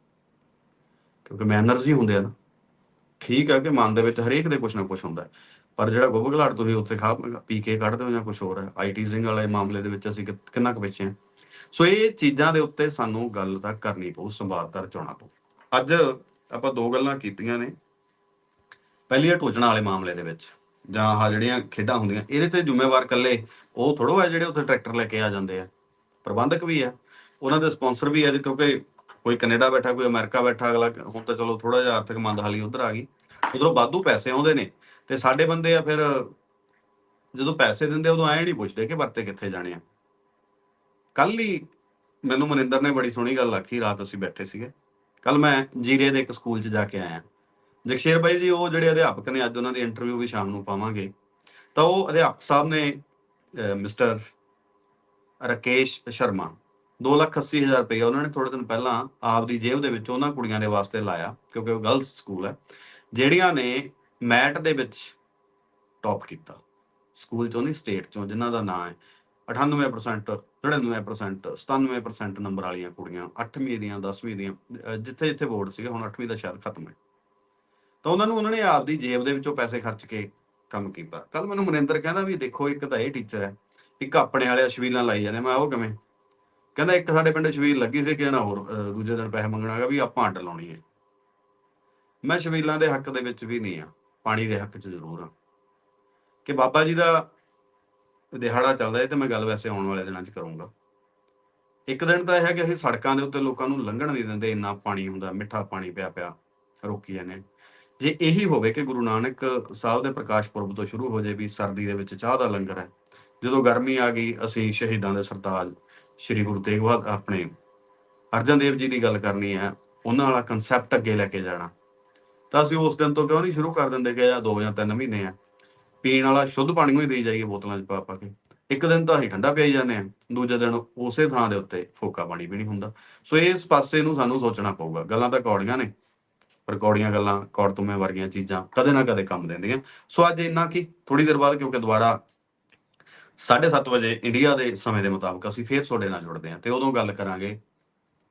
ਕਿਉਂਕਿ ਮੈਨਰਸ ਹੀ ਹੁੰਦੇ ਆ ਨਾ। ਠੀਕ ਹੈ ਕਿ ਮਨ ਦੇ ਵਿੱਚ ਹਰੇਕ ਦੇ ਕੁਝ ਨਾ ਕੁਝ ਹੁੰਦਾ। ਪਰ ਜਿਹੜਾ ਗੁੱਬਗਲਾੜ ਤੁਸੀਂ ਉੱਥੇ ਖਾ ਪੀ ਕੇ ਕੱਢਦੇ ਹੋ ਜਾਂ ਕੁਝ ਹੋਰ ਹੈ? ਆਈਟੀਜ਼ਿੰਗ ਵਾਲੇ ਮਾਮਲੇ ਦੇ ਵਿੱਚ ਅਸੀਂ ਕਿ- ਕਿੰਨਾ ਕੁ ਪਿੱਛੇ ਹਾਂ? ਸੋ ਇਹ ਚੀਜ਼ਾਂ ਦੇ ਉੱਤੇ ਸਾਨੂੰ ਗੱਲ ਤਾਂ ਕਰਨੀ ਪਊ ਸੰਵਾਦ ਤਾਂ ਰਚਾਉਣਾ ਪਊ। ਅੱਜ ਆਪਾਂ ਦੋ ਗੱਲਾਂ ਕੀਤੀਆਂ ਨੇ। ਪਹਿਲੀ ਹੈ ਟੋਚਣਾ ਵਾਲੇ ਮਾਮਲੇ ਦੇ ਵਿੱਚ ਜਾਂ ਆਹ ਜਿਹੜੀਆਂ ਖੇਡਾਂ ਹੁੰਦੀਆਂ ਇਹਦੇ ਤੇ ਜ਼ਿੰਮੇਵਾਰ ਇਕੱਲੇ ਉਹ ਥੋੜੋ ਹੈ ਜਿਹੜੇ ਉੱਥੇ ਟਰੈਕਟਰ ਲੈ ਕੇ ਆ ਜਾਂਦੇ ਆ। ਪ੍ਰਬੰਧਕ ਵੀ ਆ। ਉਹਨਾਂ ਦੇ ਸਪਾਂਸਰ ਵੀ ਆ ਜੀ, ਕਿਉਂਕਿ ਕੋਈ ਕੈਨੇਡਾ ਬੈਠਾ ਕੋਈ ਅਮਰੀਕਾ ਬੈਠਾ ਅਗਲਾ ਹੁਣ ਤਾਂ ਚਲੋ ਥੋੜਾ ਜਿਹਾ ਆਰਥਿਕ ਮੰਦਹਾਲੀ ਉਧਰ ਆ ਗਈ। ਉਧਰੋਂ ਵਾਧੂ ਪੈਸੇ ਆਉਂਦੇ ਨੇ। ਤੇ ਸਾਡੇ ਬੰਦੇ ਆ ਫਿਰ ਜਦੋਂ ਪੈਸੇ ਦਿੰਦੇ ਉਦੋਂ ਐਂ ਨਹੀਂ ਪੁੱਛਦੇ ਕਿ ਵਰਤੇ ਕਿੱਥੇ ਜਾਣੇ ਆ। ਕੱਲ ਹੀ ਮੈਨੂੰ ਮਨਿੰਦਰ ਨੇ ਬੜੀ ਸੋਹਣੀ ਗੱਲ ਆਖੀ, ਰਾਤ ਅਸੀਂ ਬੈਠੇ ਸੀਗੇ। ਕੱਲ ਮੈਂ ਜੀਰੇ ਦੇ ਇੱਕ ਸਕੂਲ 'ਚ ਜਾ ਕੇ ਆਇਆ। ਜਗਸ਼ੇਰ ਬਾਈ ਜੀ, ਉਹ ਜਿਹੜੇ ਅਧਿਆਪਕ ਨੇ, ਅੱਜ ਉਹਨਾਂ ਦੀ ਇੰਟਰਵਿਊ ਵੀ ਸ਼ਾਮ ਨੂੰ ਪਾਵਾਂਗੇ। ਤਾਂ ਉਹ ਅਧਿਆਪਕ ਸਾਹਿਬ ਨੇ ਮਿਸਟਰ ਰਕੇਸ਼ ਸ਼ਰਮਾ 280000 ਰੁਪਏ ਉਹਨਾਂ ਨੇ ਥੋੜੇ ਦਿਨ ਪਹਿਲਾਂ ਆਪ ਦੀ ਜੇਬ ਦੇ ਵਿੱਚ ਉਹਨਾਂ ਕੁੜੀਆਂ ਦੇ ਵਾਸਤੇ ਲਾਇਆ, ਕਿਉਂਕਿ ਉਹ ਗਰਲਸ ਸਕੂਲ ਹੈ। ਜਿਹੜੀਆਂ ਨੇ ਮੈਟ ਦੇ ਵਿੱਚ ਟੌਪ ਕੀਤਾ। ਸਕੂਲ ਚੋਂ ਨਹੀਂ ਸਟੇਟ ਚੋਂ, ਜਿਨ੍ਹਾਂ ਦਾ ਨਾਂ ਹੈ। 98% 99% 97% ਨੰਬਰ ਵਾਲੀਆਂ ਕੁੜੀਆਂ 8ਵੀਂ ਦੀਆਂ 10ਵੀਂ ਦੀਆਂ ਜਿੱਥੇ ਜਿੱਥੇ ਬੋਰਡ ਸੀਗਾ, ਹੁਣ 8ਵੀਂ ਦਾ ਸ਼ਾਇਦ ਖਤਮ ਹੈ। ਤਾਂ ਉਹਨਾਂ ਨੂੰ ਉਹਨਾਂ ਨੇ ਆਪਦੀ ਜੇਬ ਦੇ ਵਿੱਚੋਂ ਪੈਸੇ ਖਰਚ ਕੇ ਕੰਮ ਕੀਤਾ। ਕੱਲ ਮੈਨੂੰ ਮਨਿੰਦਰ ਕਹਿੰਦਾ ਵੀ ਦੇਖੋ, ਇੱਕ ਤਾਂ ਇਹ ਟੀਚਰ ਹੈ, ਇੱਕ ਆਪਣੇ ਵਾਲੇ ਅਸ਼ਵੀਲਾਂ ਲਾਈ ਜਾਂਦੇ। ਮੈਂ ਉਹ ਕਿਵੇਂ? ਕਹਿੰਦਾ ਇੱਕ ਸਾਡੇ ਪਿੰਡ ਸ਼ਬੀਲ ਲੱਗੀ ਸੀ ਕਿ ਨਾ ਹੋਰ ਦੂਜੇ ਦਿਨ ਪੈਸੇ ਮੰਗਣਾਗਾ ਵੀ ਆਪਾਂ ਅੱਡ ਲਾਉਣੀ ਹੈ। ਮੈਂ ਸ਼ਬੀਲਾਂ ਦੇ ਹੱਕ ਦੇ ਵਿੱਚ ਵੀ ਨਹੀਂ ਆ। ਪਾਣੀ ਦੇ ਹੱਕ 'ਚ ਜ਼ਰੂਰ ਆ। ਕਿ ਬਾਬਾ ਜੀ ਦਾ ਦਿਹਾੜਾ ਚੱਲਦਾ ਹੈ ਤੇ ਮੈਂ ਗੱਲ ਵੈਸੇ ਆਉਣ ਵਾਲੇ ਦਿਨਾਂ 'ਚ ਕਰੂੰਗਾ। ਇੱਕ ਦਿਨ ਤਾਂ ਇਹ ਹੈ ਕਿ ਅਸੀਂ ਸੜਕਾਂ ਦੇ ਉੱਤੇ ਲੋਕਾਂ ਨੂੰ ਲੰਘਣ ਨਹੀਂ ਦਿੰਦੇ, ਇੰਨਾ ਪਾਣੀ ਹੁੰਦਾ, ਮਿੱਠਾ ਪਾਣੀ ਪਿਆ ਪਿਆ, ਰੋਕੀ ਜਾਂਦੇ। ਜੇ ਇਹੀ ਹੋਵੇ ਕਿ ਗੁਰੂ ਨਾਨਕ ਸਾਹਿਬ ਦੇ ਪ੍ਰਕਾਸ਼ ਪੁਰਬ ਤੋਂ ਸ਼ੁਰੂ ਹੋ ਜੇ ਵੀ ਸਰਦੀ ਦੇ ਵਿੱਚ ਚਾਹ ਦਾ ਲੰਗਰ ਹੈ, ਜਦੋਂ ਗਰਮੀ ਆ ਗਈ, ਅਸੀਂ ਸ਼ਹੀਦਾਂ ਦੇ ਸਰਤਾਜ ਸ਼੍ਰੀ ਗੁਰੂ ਤੇਗ ਬਹਾਦਰ ਆਪਣੇ ਅਰਜਨ ਦੇਵ ਜੀ ਦੀ ਗੱਲ ਕਰਨੀ ਹੈ, ਉਹਨਾਂ ਵਾਲਾ ਕਨਸੈਪਟ ਅੱਗੇ ਲੈ ਕੇ ਜਾਣਾ। ਤਾਂ ਅਸੀਂ ਉਸ ਦਿਨ ਤੋਂ ਕਿਉਂ ਨਹੀਂ ਸ਼ੁਰੂ ਕਰ ਦਿੰਦੇ ਕਿ ਆ ਦੋ ਜਾਂ ਤਿੰਨ ਮਹੀਨੇ ਆ। ਪੀਣ ਵਾਲਾ ਸ਼ੁੱਧ ਪਾਣੀ ਹੀ ਦੇਈ ਜਾਈਏ ਬੋਤਲਾਂ 'ਚ ਪਾ ਪਾ ਕੇ। ਇੱਕ ਦਿਨ ਤਾਂ ਅਸੀਂ ਠੰਡਾ ਪਿਆਈ ਜਾਂਦੇ ਆ ਦੂਜੇ ਦਿਨ ਉਸੇ ਥਾਂ ਦੇ ਉੱਤੇ ਫੋਕਾ ਪਾਣੀ ਵੀ ਨਹੀਂ ਹੁੰਦਾ। ਸੋ ਇਸ ਪਾਸੇ ਨੂੰ ਸਾਨੂੰ ਸੋਚਣਾ ਪਊਗਾ। ਗੱਲਾਂ ਤਾਂ ਕੌੜੀਆਂ ਨੇ ਪਰ ਕੌੜੀਆਂ ਗੱਲਾਂ ਕੌੜਤੂਮੇ ਵਰਗੀਆਂ ਚੀਜ਼ਾਂ ਕਦੇ ਨਾ ਕਦੇ ਕੰਮ ਦਿੰਦੀਆਂ। ਸੋ ਅੱਜ ਇੰਨਾ ਕੀ ਥੋੜੀ ਦੇਰ ਬਾਅਦ ਕਿਉਂਕਿ ਦੁਬਾਰਾ 7:30 ਵਜੇ ਇੰਡੀਆ ਦੇ ਸਮੇਂ ਦੇ ਮੁਤਾਬਕ ਅਸੀਂ ਫੇਰ ਤੁਹਾਡੇ ਨਾਲ ਜੁੜਦੇ ਹਾਂ ਤੇ ਉਦੋਂ ਗੱਲ ਕਰਾਂਗੇ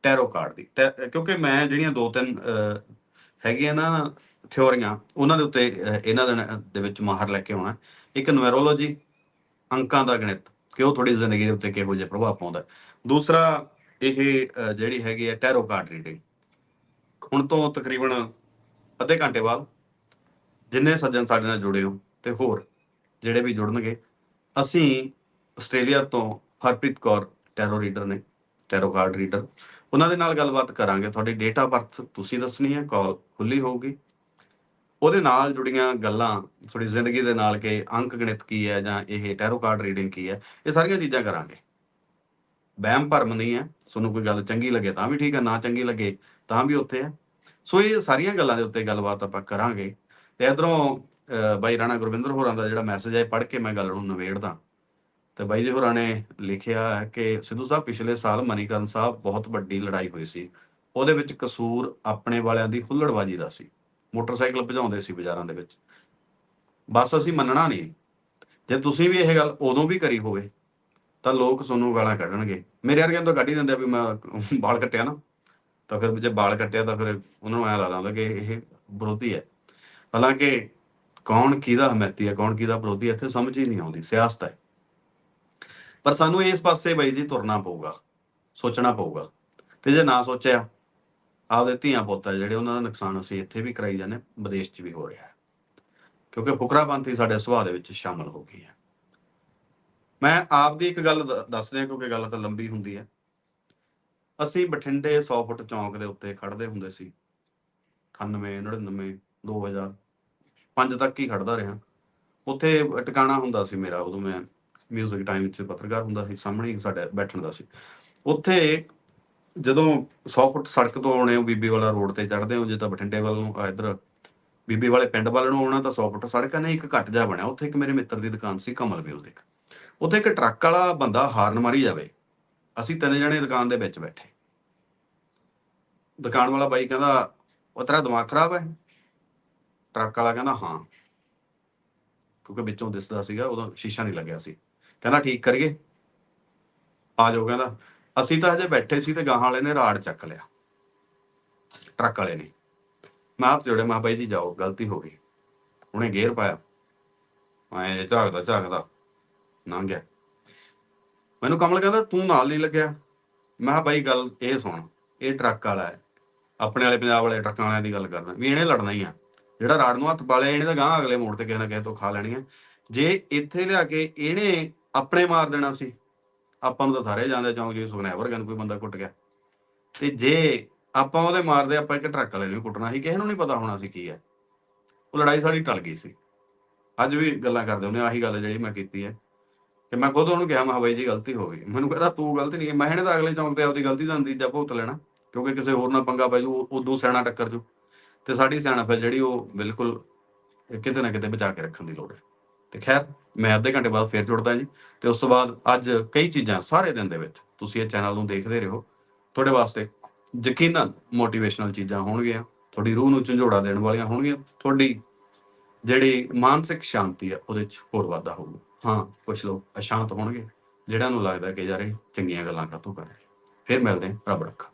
ਟੈਰੋ ਕਾਰਡ ਦੀ। ਟੈ- ਕਿਉਂਕਿ ਮੈਂ ਜਿਹੜੀਆਂ ਦੋ ਤਿੰਨ ਅਹ, ਹੈਗੀਆਂ ਨਾ ਥਿਉਰੀਆਂ ਉਹਨਾਂ ਦੇ ਉੱਤੇ ਇਹਨਾਂ ਦੇ ਵਿੱਚ ਮਾਹਰ ਲੈ ਕੇ ਆਉਣਾ। ਇੱਕ ਨਿਊਮਰੋਲੋਜੀ ਅੰਕਾਂ ਦਾ ਗਣਿਤ, ਕਿ ਉਹ ਤੁਹਾਡੀ ਜ਼ਿੰਦਗੀ ਦੇ ਉੱਤੇ ਕਿਹੋ ਜਿਹਾ ਪ੍ਰਭਾਵ ਪਾਉਂਦਾ ਦੂਸਰਾ, ਇਹ ਜਿਹੜੀ ਹੈਗੀ ਹੈ ਟੈਰੋ ਕਾਰਡ ਰੀਡਿੰਗ ਹੁਣ ਤੋਂ ਤਕਰੀਬਨ ਅੱਧੇ ਘੰਟੇ ਬਾਅਦ ਜਿੰਨੇ ਸੱਜਣ ਸਾਡੇ ਨਾਲ ਜੁੜੇ ਹੋ ਤੇ ਹੋਰ ਜਿਹੜੇ ਵੀ ਜੁੜਨਗੇ, ਅਸੀਂ ਆਸਟ੍ਰੇਲੀਆ ਤੋਂ ਹਰਪ੍ਰੀਤ ਕੌਰ ਟੈਰੋ ਰੀਡਰ ਨੇ ਟੈਰੋ ਕਾਰਡ ਰੀਡਰ ਉਹਨਾਂ ਦੇ ਨਾਲ ਗੱਲਬਾਤ ਕਰਾਂਗੇ। ਤੁਹਾਡੀ ਡੇਟ ਆਫ ਬਰਥ ਤੁਸੀਂ ਦੱਸਣੀ ਹੈ ਕਾਲ ਖੁੱਲੀ ਹੋਊਗੀ। ਉਹਦੇ ਨਾਲ ਜੁੜੀਆਂ ਗੱਲਾਂ, ਤੁਹਾਡੀ ਜ਼ਿੰਦਗੀ ਦੇ ਨਾਲ ਕਿ ਅੰਕ ਗਣਿਤ ਕੀ ਹੈ ਜਾਂ ਇਹ ਟੈਰੋ ਕਾਰਡ ਰੀਡਿੰਗ ਕੀ ਹੈ, ਇਹ ਸਾਰੀਆਂ ਚੀਜ਼ਾਂ ਕਰਾਂਗੇ। ਵਹਿਮ ਭਰਮ ਨਹੀਂ ਹੈ। ਤੁਹਾਨੂੰ ਕੋਈ ਗੱਲ ਚੰਗੀ ਲੱਗੇ ਤਾਂ ਵੀ ਠੀਕ ਹੈ, ਨਾ ਚੰਗੀ ਲੱਗੇ ਤਾਂ ਵੀ ਉੱਥੇ ਹੈ। ਸੋ ਇਹ ਸਾਰੀਆਂ ਗੱਲਾਂ ਦੇ ਉੱਤੇ ਗੱਲਬਾਤ ਆਪਾਂ ਕਰਾਂਗੇ। ਤੇ ਇਧਰੋਂ ਬਾਈ ਰਾਣਾ ਗੁਰਵਿੰਦਰ ਹੋਰਾਂ ਦਾ ਜਿਹੜਾ ਮੈਸੇਜ ਹੈ ਪੜ੍ਹ ਕੇ ਮੈਂ ਗੱਲ ਨੂੰ ਨਵੇੜਦਾ ਤੇ ਬਾਈ ਜੀ ਹੋਰਾਂ ਨੇ ਲਿਖਿਆ ਹੈ ਕਿ ਸਿੱਧੂ ਸਾਹਿਬ ਪਿਛਲੇ ਸਾਲ ਮਨੀਕਰਨ ਸਾਹਿਬ ਬਹੁਤ ਵੱਡੀ ਲੜਾਈ ਹੋਈ ਸੀ। ਉਹਦੇ ਵਿੱਚ ਕਸੂਰ ਆਪਣੇ ਵਾਲਿਆਂ ਦੀ ਖੁੱਲੜਬਾਜ਼ੀ ਦਾ ਸੀ। ਮੋਟਰਸਾਈਕਲ ਭਜਾਉਂਦੇ ਸੀ ਬਾਜ਼ਾਰਾਂ ਦੇ ਵਿੱਚ। ਬਸ ਅਸੀਂ ਮੰਨਣਾ ਨਹੀਂ। ਜੇ ਤੁਸੀਂ ਵੀ ਇਹ ਗੱਲ ਉਦੋਂ ਵੀ ਕਰੀ ਹੋਵੇ, ਤਾਂ ਲੋਕ ਤੁਹਾਨੂੰ ਗਾਲਾਂ ਕੱਢਣਗੇ। ਮੇਰੇ ਵਰਗਿਆਂ ਨੂੰ ਕੱਢ ਹੀ ਦਿੰਦੇ ਆ ਵੀ ਮੈਂ ਵਾਲ ਕੱਟਿਆ ਨਾ। ਤਾਂ ਫਿਰ ਜੇ ਵਾਲ ਕੱਟਿਆ ਤਾਂ ਫਿਰ ਉਹਨਾਂ ਨੂੰ ਐ ਲੱਗਦਾ ਹੁੰਦਾ ਕਿ ਇਹ ਵਿਰੋਧੀ ਹੈ। ਹਾਲਾਂਕਿ ਕੌਣ ਕਿਹਦਾ ਹਮੈਤੀ ਹੈ, ਕੌਣ ਕਿਹਦਾ ਵਿਰੋਧੀ ਹੈ, ਇੱਥੇ ਸਮਝ ਹੀ ਨਹੀਂ ਆਉਂਦੀ। ਸਿਆਸਤ ਹੈ। ਪਰ ਸਾਨੂੰ ਇਸ ਪਾਸੇ ਬਾਈ ਜੀ ਤੁਰਨਾ ਪਊਗਾ, ਸੋਚਣਾ ਪਊਗਾ। ਤੇ ਜੇ ਨਾ ਸੋਚਿਆ, ਆਪਦੇ ਧੀਆਂ ਪੁੱਤ ਜਿਹੜੇ ਉਹਨਾਂ ਦਾ ਨੁਕਸਾਨ ਅਸੀਂ ਇੱਥੇ ਵੀ ਕਰਾਈ ਜਾਂਦੇ, ਵਿਦੇਸ਼ 'ਚ ਵੀ ਹੋ ਰਿਹਾ ਹੈ। ਕਿਉਂਕਿ ਫੁਕਰਾਪੰਥੀ ਸਾਡੇ ਸੁਭਾਅ ਦੇ ਵਿੱਚ ਸ਼ਾਮਲ ਹੋ ਗਈ ਹੈ। ਮੈਂ ਆਪ ਦੀ ਇੱਕ ਗੱਲ ਦ- ਦੱਸ ਰਿਹਾ ਕਿਉਂਕਿ ਗੱਲ ਤਾਂ ਲੰਬੀ ਹੁੰਦੀ ਹੈ। ਅਸੀਂ ਬਠਿੰਡੇ 100 ਫੁੱਟ ਚੌਂਕ ਦੇ ਉੱਤੇ ਖੜਦੇ ਹੁੰਦੇ ਸੀ। 98 99 2000 ਪੰਜ ਤੱਕ ਹੀ ਖੜਦਾ ਰਿਹਾ। ਉੱਥੇ ਟਿਕਾਣਾ ਹੁੰਦਾ ਸੀ ਮੇਰਾ, ਉਦੋਂ ਮੈਂ 뮤직 ਟਾਈਮ ਵਿੱਚ ਪੱਤਰਕਾਰ ਹੁੰਦਾ ਸੀ, ਸਾਹਮਣੇ ਹੀ ਸਾਡੇ ਬੈਠਣ ਦਾ ਸੀ। ਉੱਥੇ ਜਦੋਂ 100 ਫੁੱਟ ਸੜਕ ਤੋਂ ਆਉਣੇ ਹੋ, ਬੀਬੀ ਵਾਲਾ ਰੋਡ ਤੇ ਚੜ੍ਹਦੇ ਹੋ, ਜੇ ਤਾਂ ਬਠਿੰਡੇ ਵੱਲ ਨੂੰ, ਆ ਬੀਬੀ ਵਾਲੇ ਪਿੰਡ ਵੱਲ ਨੂੰ ਆਉਣਾ ਤਾਂ 100 ਫੁੱਟ ਸੜਕ ਹੈ ਇੱਕ ਘੱਟ ਜਾ ਬਣਿਆ। ਉੱਥੇ ਇੱਕ ਮੇਰੇ ਮਿੱਤਰ ਦੀ ਦੁਕਾਨ ਸੀ, ਕਮਲ ਮਿਊਜ਼ਿਕ ਉੱਥੇ ਇੱਕ ਟਰੱਕ ਵਾਲਾ ਬੰਦਾ ਹਾਰਨ ਮਾਰੀ ਜਾਵੇ। ਅਸੀਂ ਤਿੰਨ ਜਣੇ ਦੁਕਾਨ ਦੇ ਵਿੱਚ ਬੈਠੇ। ਦੁਕਾਨ ਵਾਲਾ ਬਾਈ ਕਹਿੰਦਾ, ਉਹ ਤੇਰਾ ਦਿਮਾਗ ਖਰਾਬ ਹੈ? ਟਰੱਕ ਵਾਲਾ ਕਹਿੰਦਾ, ਹਾਂ। ਕਿਉਂਕਿ ਵਿੱਚੋਂ ਦਿਸਦਾ ਸੀਗਾ, ਉਦੋਂ ਸ਼ੀਸ਼ਾ ਨਹੀਂ ਲੱਗਿਆ ਸੀ। ਕਹਿੰਦਾ ਠੀਕ ਕਰੀਏ। ਆ ਜਾਓ ਕਹਿੰਦਾ। ਅਸੀਂ ਤਾਂ ਹਜੇ ਬੈਠੇ ਸੀ ਤੇ ਗਾਹਾਂ ਵਾਲੇ ਨੇ ਰਾੜ ਚੱਕ ਲਿਆ। ਟਰੱਕ ਵਾਲੇ ਨੇ। ਮੈਂ ਹੱਥ ਜੋੜੇ ਮੈਂ ਬਾਈ ਜੀ ਜਾਓ, ਗਲਤੀ ਹੋ ਗਈ। ਉਹਨੇ ਗੇਅਰ ਪਾਇਆ। ਮੈਂ ਝਾਕਦਾ ਝਾਕਦਾ। ਲੰਘ ਗਿਆ। ਮੈਨੂੰ ਕਮਲ ਕਹਿੰਦਾ, ਤੂੰ ਨਾਲ ਨਹੀਂ ਲੱਗਿਆ? ਮੈਂ ਕਿਹਾ, ਬਾਈ ਗੱਲ ਇਹ ਸੁਣ। ਇਹ ਟਰੱਕ ਵਾਲਾ ਹੈ। ਆਪਣੇ ਵਾਲੇ, ਪੰਜਾਬ ਵਾਲੇ ਟਰੱਕਾਂ ਵਾਲਿਆਂ ਦੀ ਗੱਲ ਕਰਦਾ। ਵੀ ਇਹਨੇ ਲੜਨਾ ਹੀ ਆ। ਜਿਹੜਾ ਰਾੜ ਨੂੰ ਹੱਥ ਪਾਲਿਆ ਇਹਨੇ ਤਾਂ ਗਾਂ ਅਗਲੇ ਮੋੜ ਤੇ ਕਿਸੇ ਨਾ ਕਿਸੇ ਤੋਂ ਖਾ ਲੈਣੀ ਹੈ ਜੇ ਇੱਥੇ ਲਿਆ ਕੇ ਇਹਨੇ ਆਪਣੇ ਮਾਰ ਦੇਣਾ ਸੀ। ਆਪਾਂ ਨੂੰ ਤਾਂ ਸਾਰੇ ਜਾਂਦੇ ਚੌਂਕ ਜੀ ਸੁਖਨੈਵਰ ਗਨ ਕੋਈ ਬੰਦਾ ਕੁੱਟ ਗਿਆ। ਤੇ ਜੇ ਆਪਾਂ ਉਹਦੇ ਮਾਰਦੇ, ਆਪਾਂ ਇੱਕ ਟਰੱਕ ਵਾਲੇ ਨੂੰ ਕੁੱਟਣਾ ਸੀ, ਕਿਸੇ ਨੂੰ ਨਹੀਂ ਪਤਾ ਹੋਣਾ ਸੀ ਕੀ ਹੈ। ਉਹ ਲੜਾਈ ਸਾਡੀ ਟਲ ਗਈ ਸੀ। ਅੱਜ ਵੀ ਗੱਲਾਂ ਕਰਦੇ ਹੁੰਦੇ ਆਹੀ ਗੱਲ ਜਿਹੜੀ ਮੈਂ ਕੀਤੀ ਹੈ। ਕਿ ਮੈਂ ਖੁਦ ਉਹਨੂੰ ਕਿਹਾ, ਮੈਂ ਬਾਈ ਜੀ, ਗਲਤੀ ਹੋ ਗਈ। ਮੈਨੂੰ ਕਹਿੰਦਾ, ਤੂੰ ਗਲਤੀ ਨਹੀਂ ਮੈਂ ਇਹਨੇ ਤਾਂ ਅਗਲੇ ਚੌਂਕ ਤੇ ਆਪਦੀ ਗਲਤੀ ਦਾ ਨਤੀਜਾ ਭੁਗਤ ਲੈਣਾ, ਕਿਉਂਕਿ ਕਿਸੇ ਹੋਰ ਨਾਲ ਪੰਗਾ ਪੈ ਜੂ ਉਦੋਂ ਸੈਣਾ ਟੱਕਰ ਜੂ। ਤੇ ਸਾਡੀ ਸਿਆਣਾ ਫਿਰ ਜਿਹੜੀ ਉਹ ਬਿਲਕੁਲ ਕਿਤੇ ਨਾ ਕਿਤੇ ਬਚਾ ਕੇ ਰੱਖਣ ਦੀ ਲੋੜ ਹੈ। ਤੇ ਖੈਰ, ਮੈਂ ਅੱਧੇ ਘੰਟੇ ਬਾਅਦ ਫੇਰ ਜੁੜਦਾ ਜੀ। ਤੇ ਉਸ ਤੋਂ ਬਾਅਦ ਅੱਜ ਕਈ ਚੀਜ਼ਾਂ ਸਾਰੇ ਦਿਨ ਦੇ ਵਿੱਚ ਤੁਸੀਂ ਇਹ ਚੈਨਲ ਨੂੰ ਦੇਖਦੇ ਰਹੋ। ਤੁਹਾਡੇ ਵਾਸਤੇ ਯਕੀਨਨ ਮੋਟੀਵੇਸ਼ਨਲ ਚੀਜ਼ਾਂ ਹੋਣਗੀਆਂ, ਤੁਹਾਡੀ ਰੂਹ ਨੂੰ ਝੰਜੋੜਾ ਦੇਣ ਵਾਲੀਆਂ ਹੋਣਗੀਆਂ, ਤੁਹਾਡੀ ਜਿਹੜੀ ਮਾਨਸਿਕ ਸ਼ਾਂਤੀ ਹੈ ਉਹਦੇ ਚ ਹੋਰ ਵਾਧਾ ਹੋਊਗਾ। ਹਾਂ ਕੁਝ ਲੋਕ ਅਸ਼ਾਂਤ ਹੋਣਗੇ ਜਿਹੜਿਆਂ ਨੂੰ ਲੱਗਦਾ ਕਿ ਯਾਰ ਇਹ ਚੰਗੀਆਂ ਗੱਲਾਂ ਕਾਹਤੋਂ ਕਰ ਰਹੇ ਫਿਰ ਮਿਲਦੇ ਹਾਂ, ਰੱਬ ਰੱਖਾ।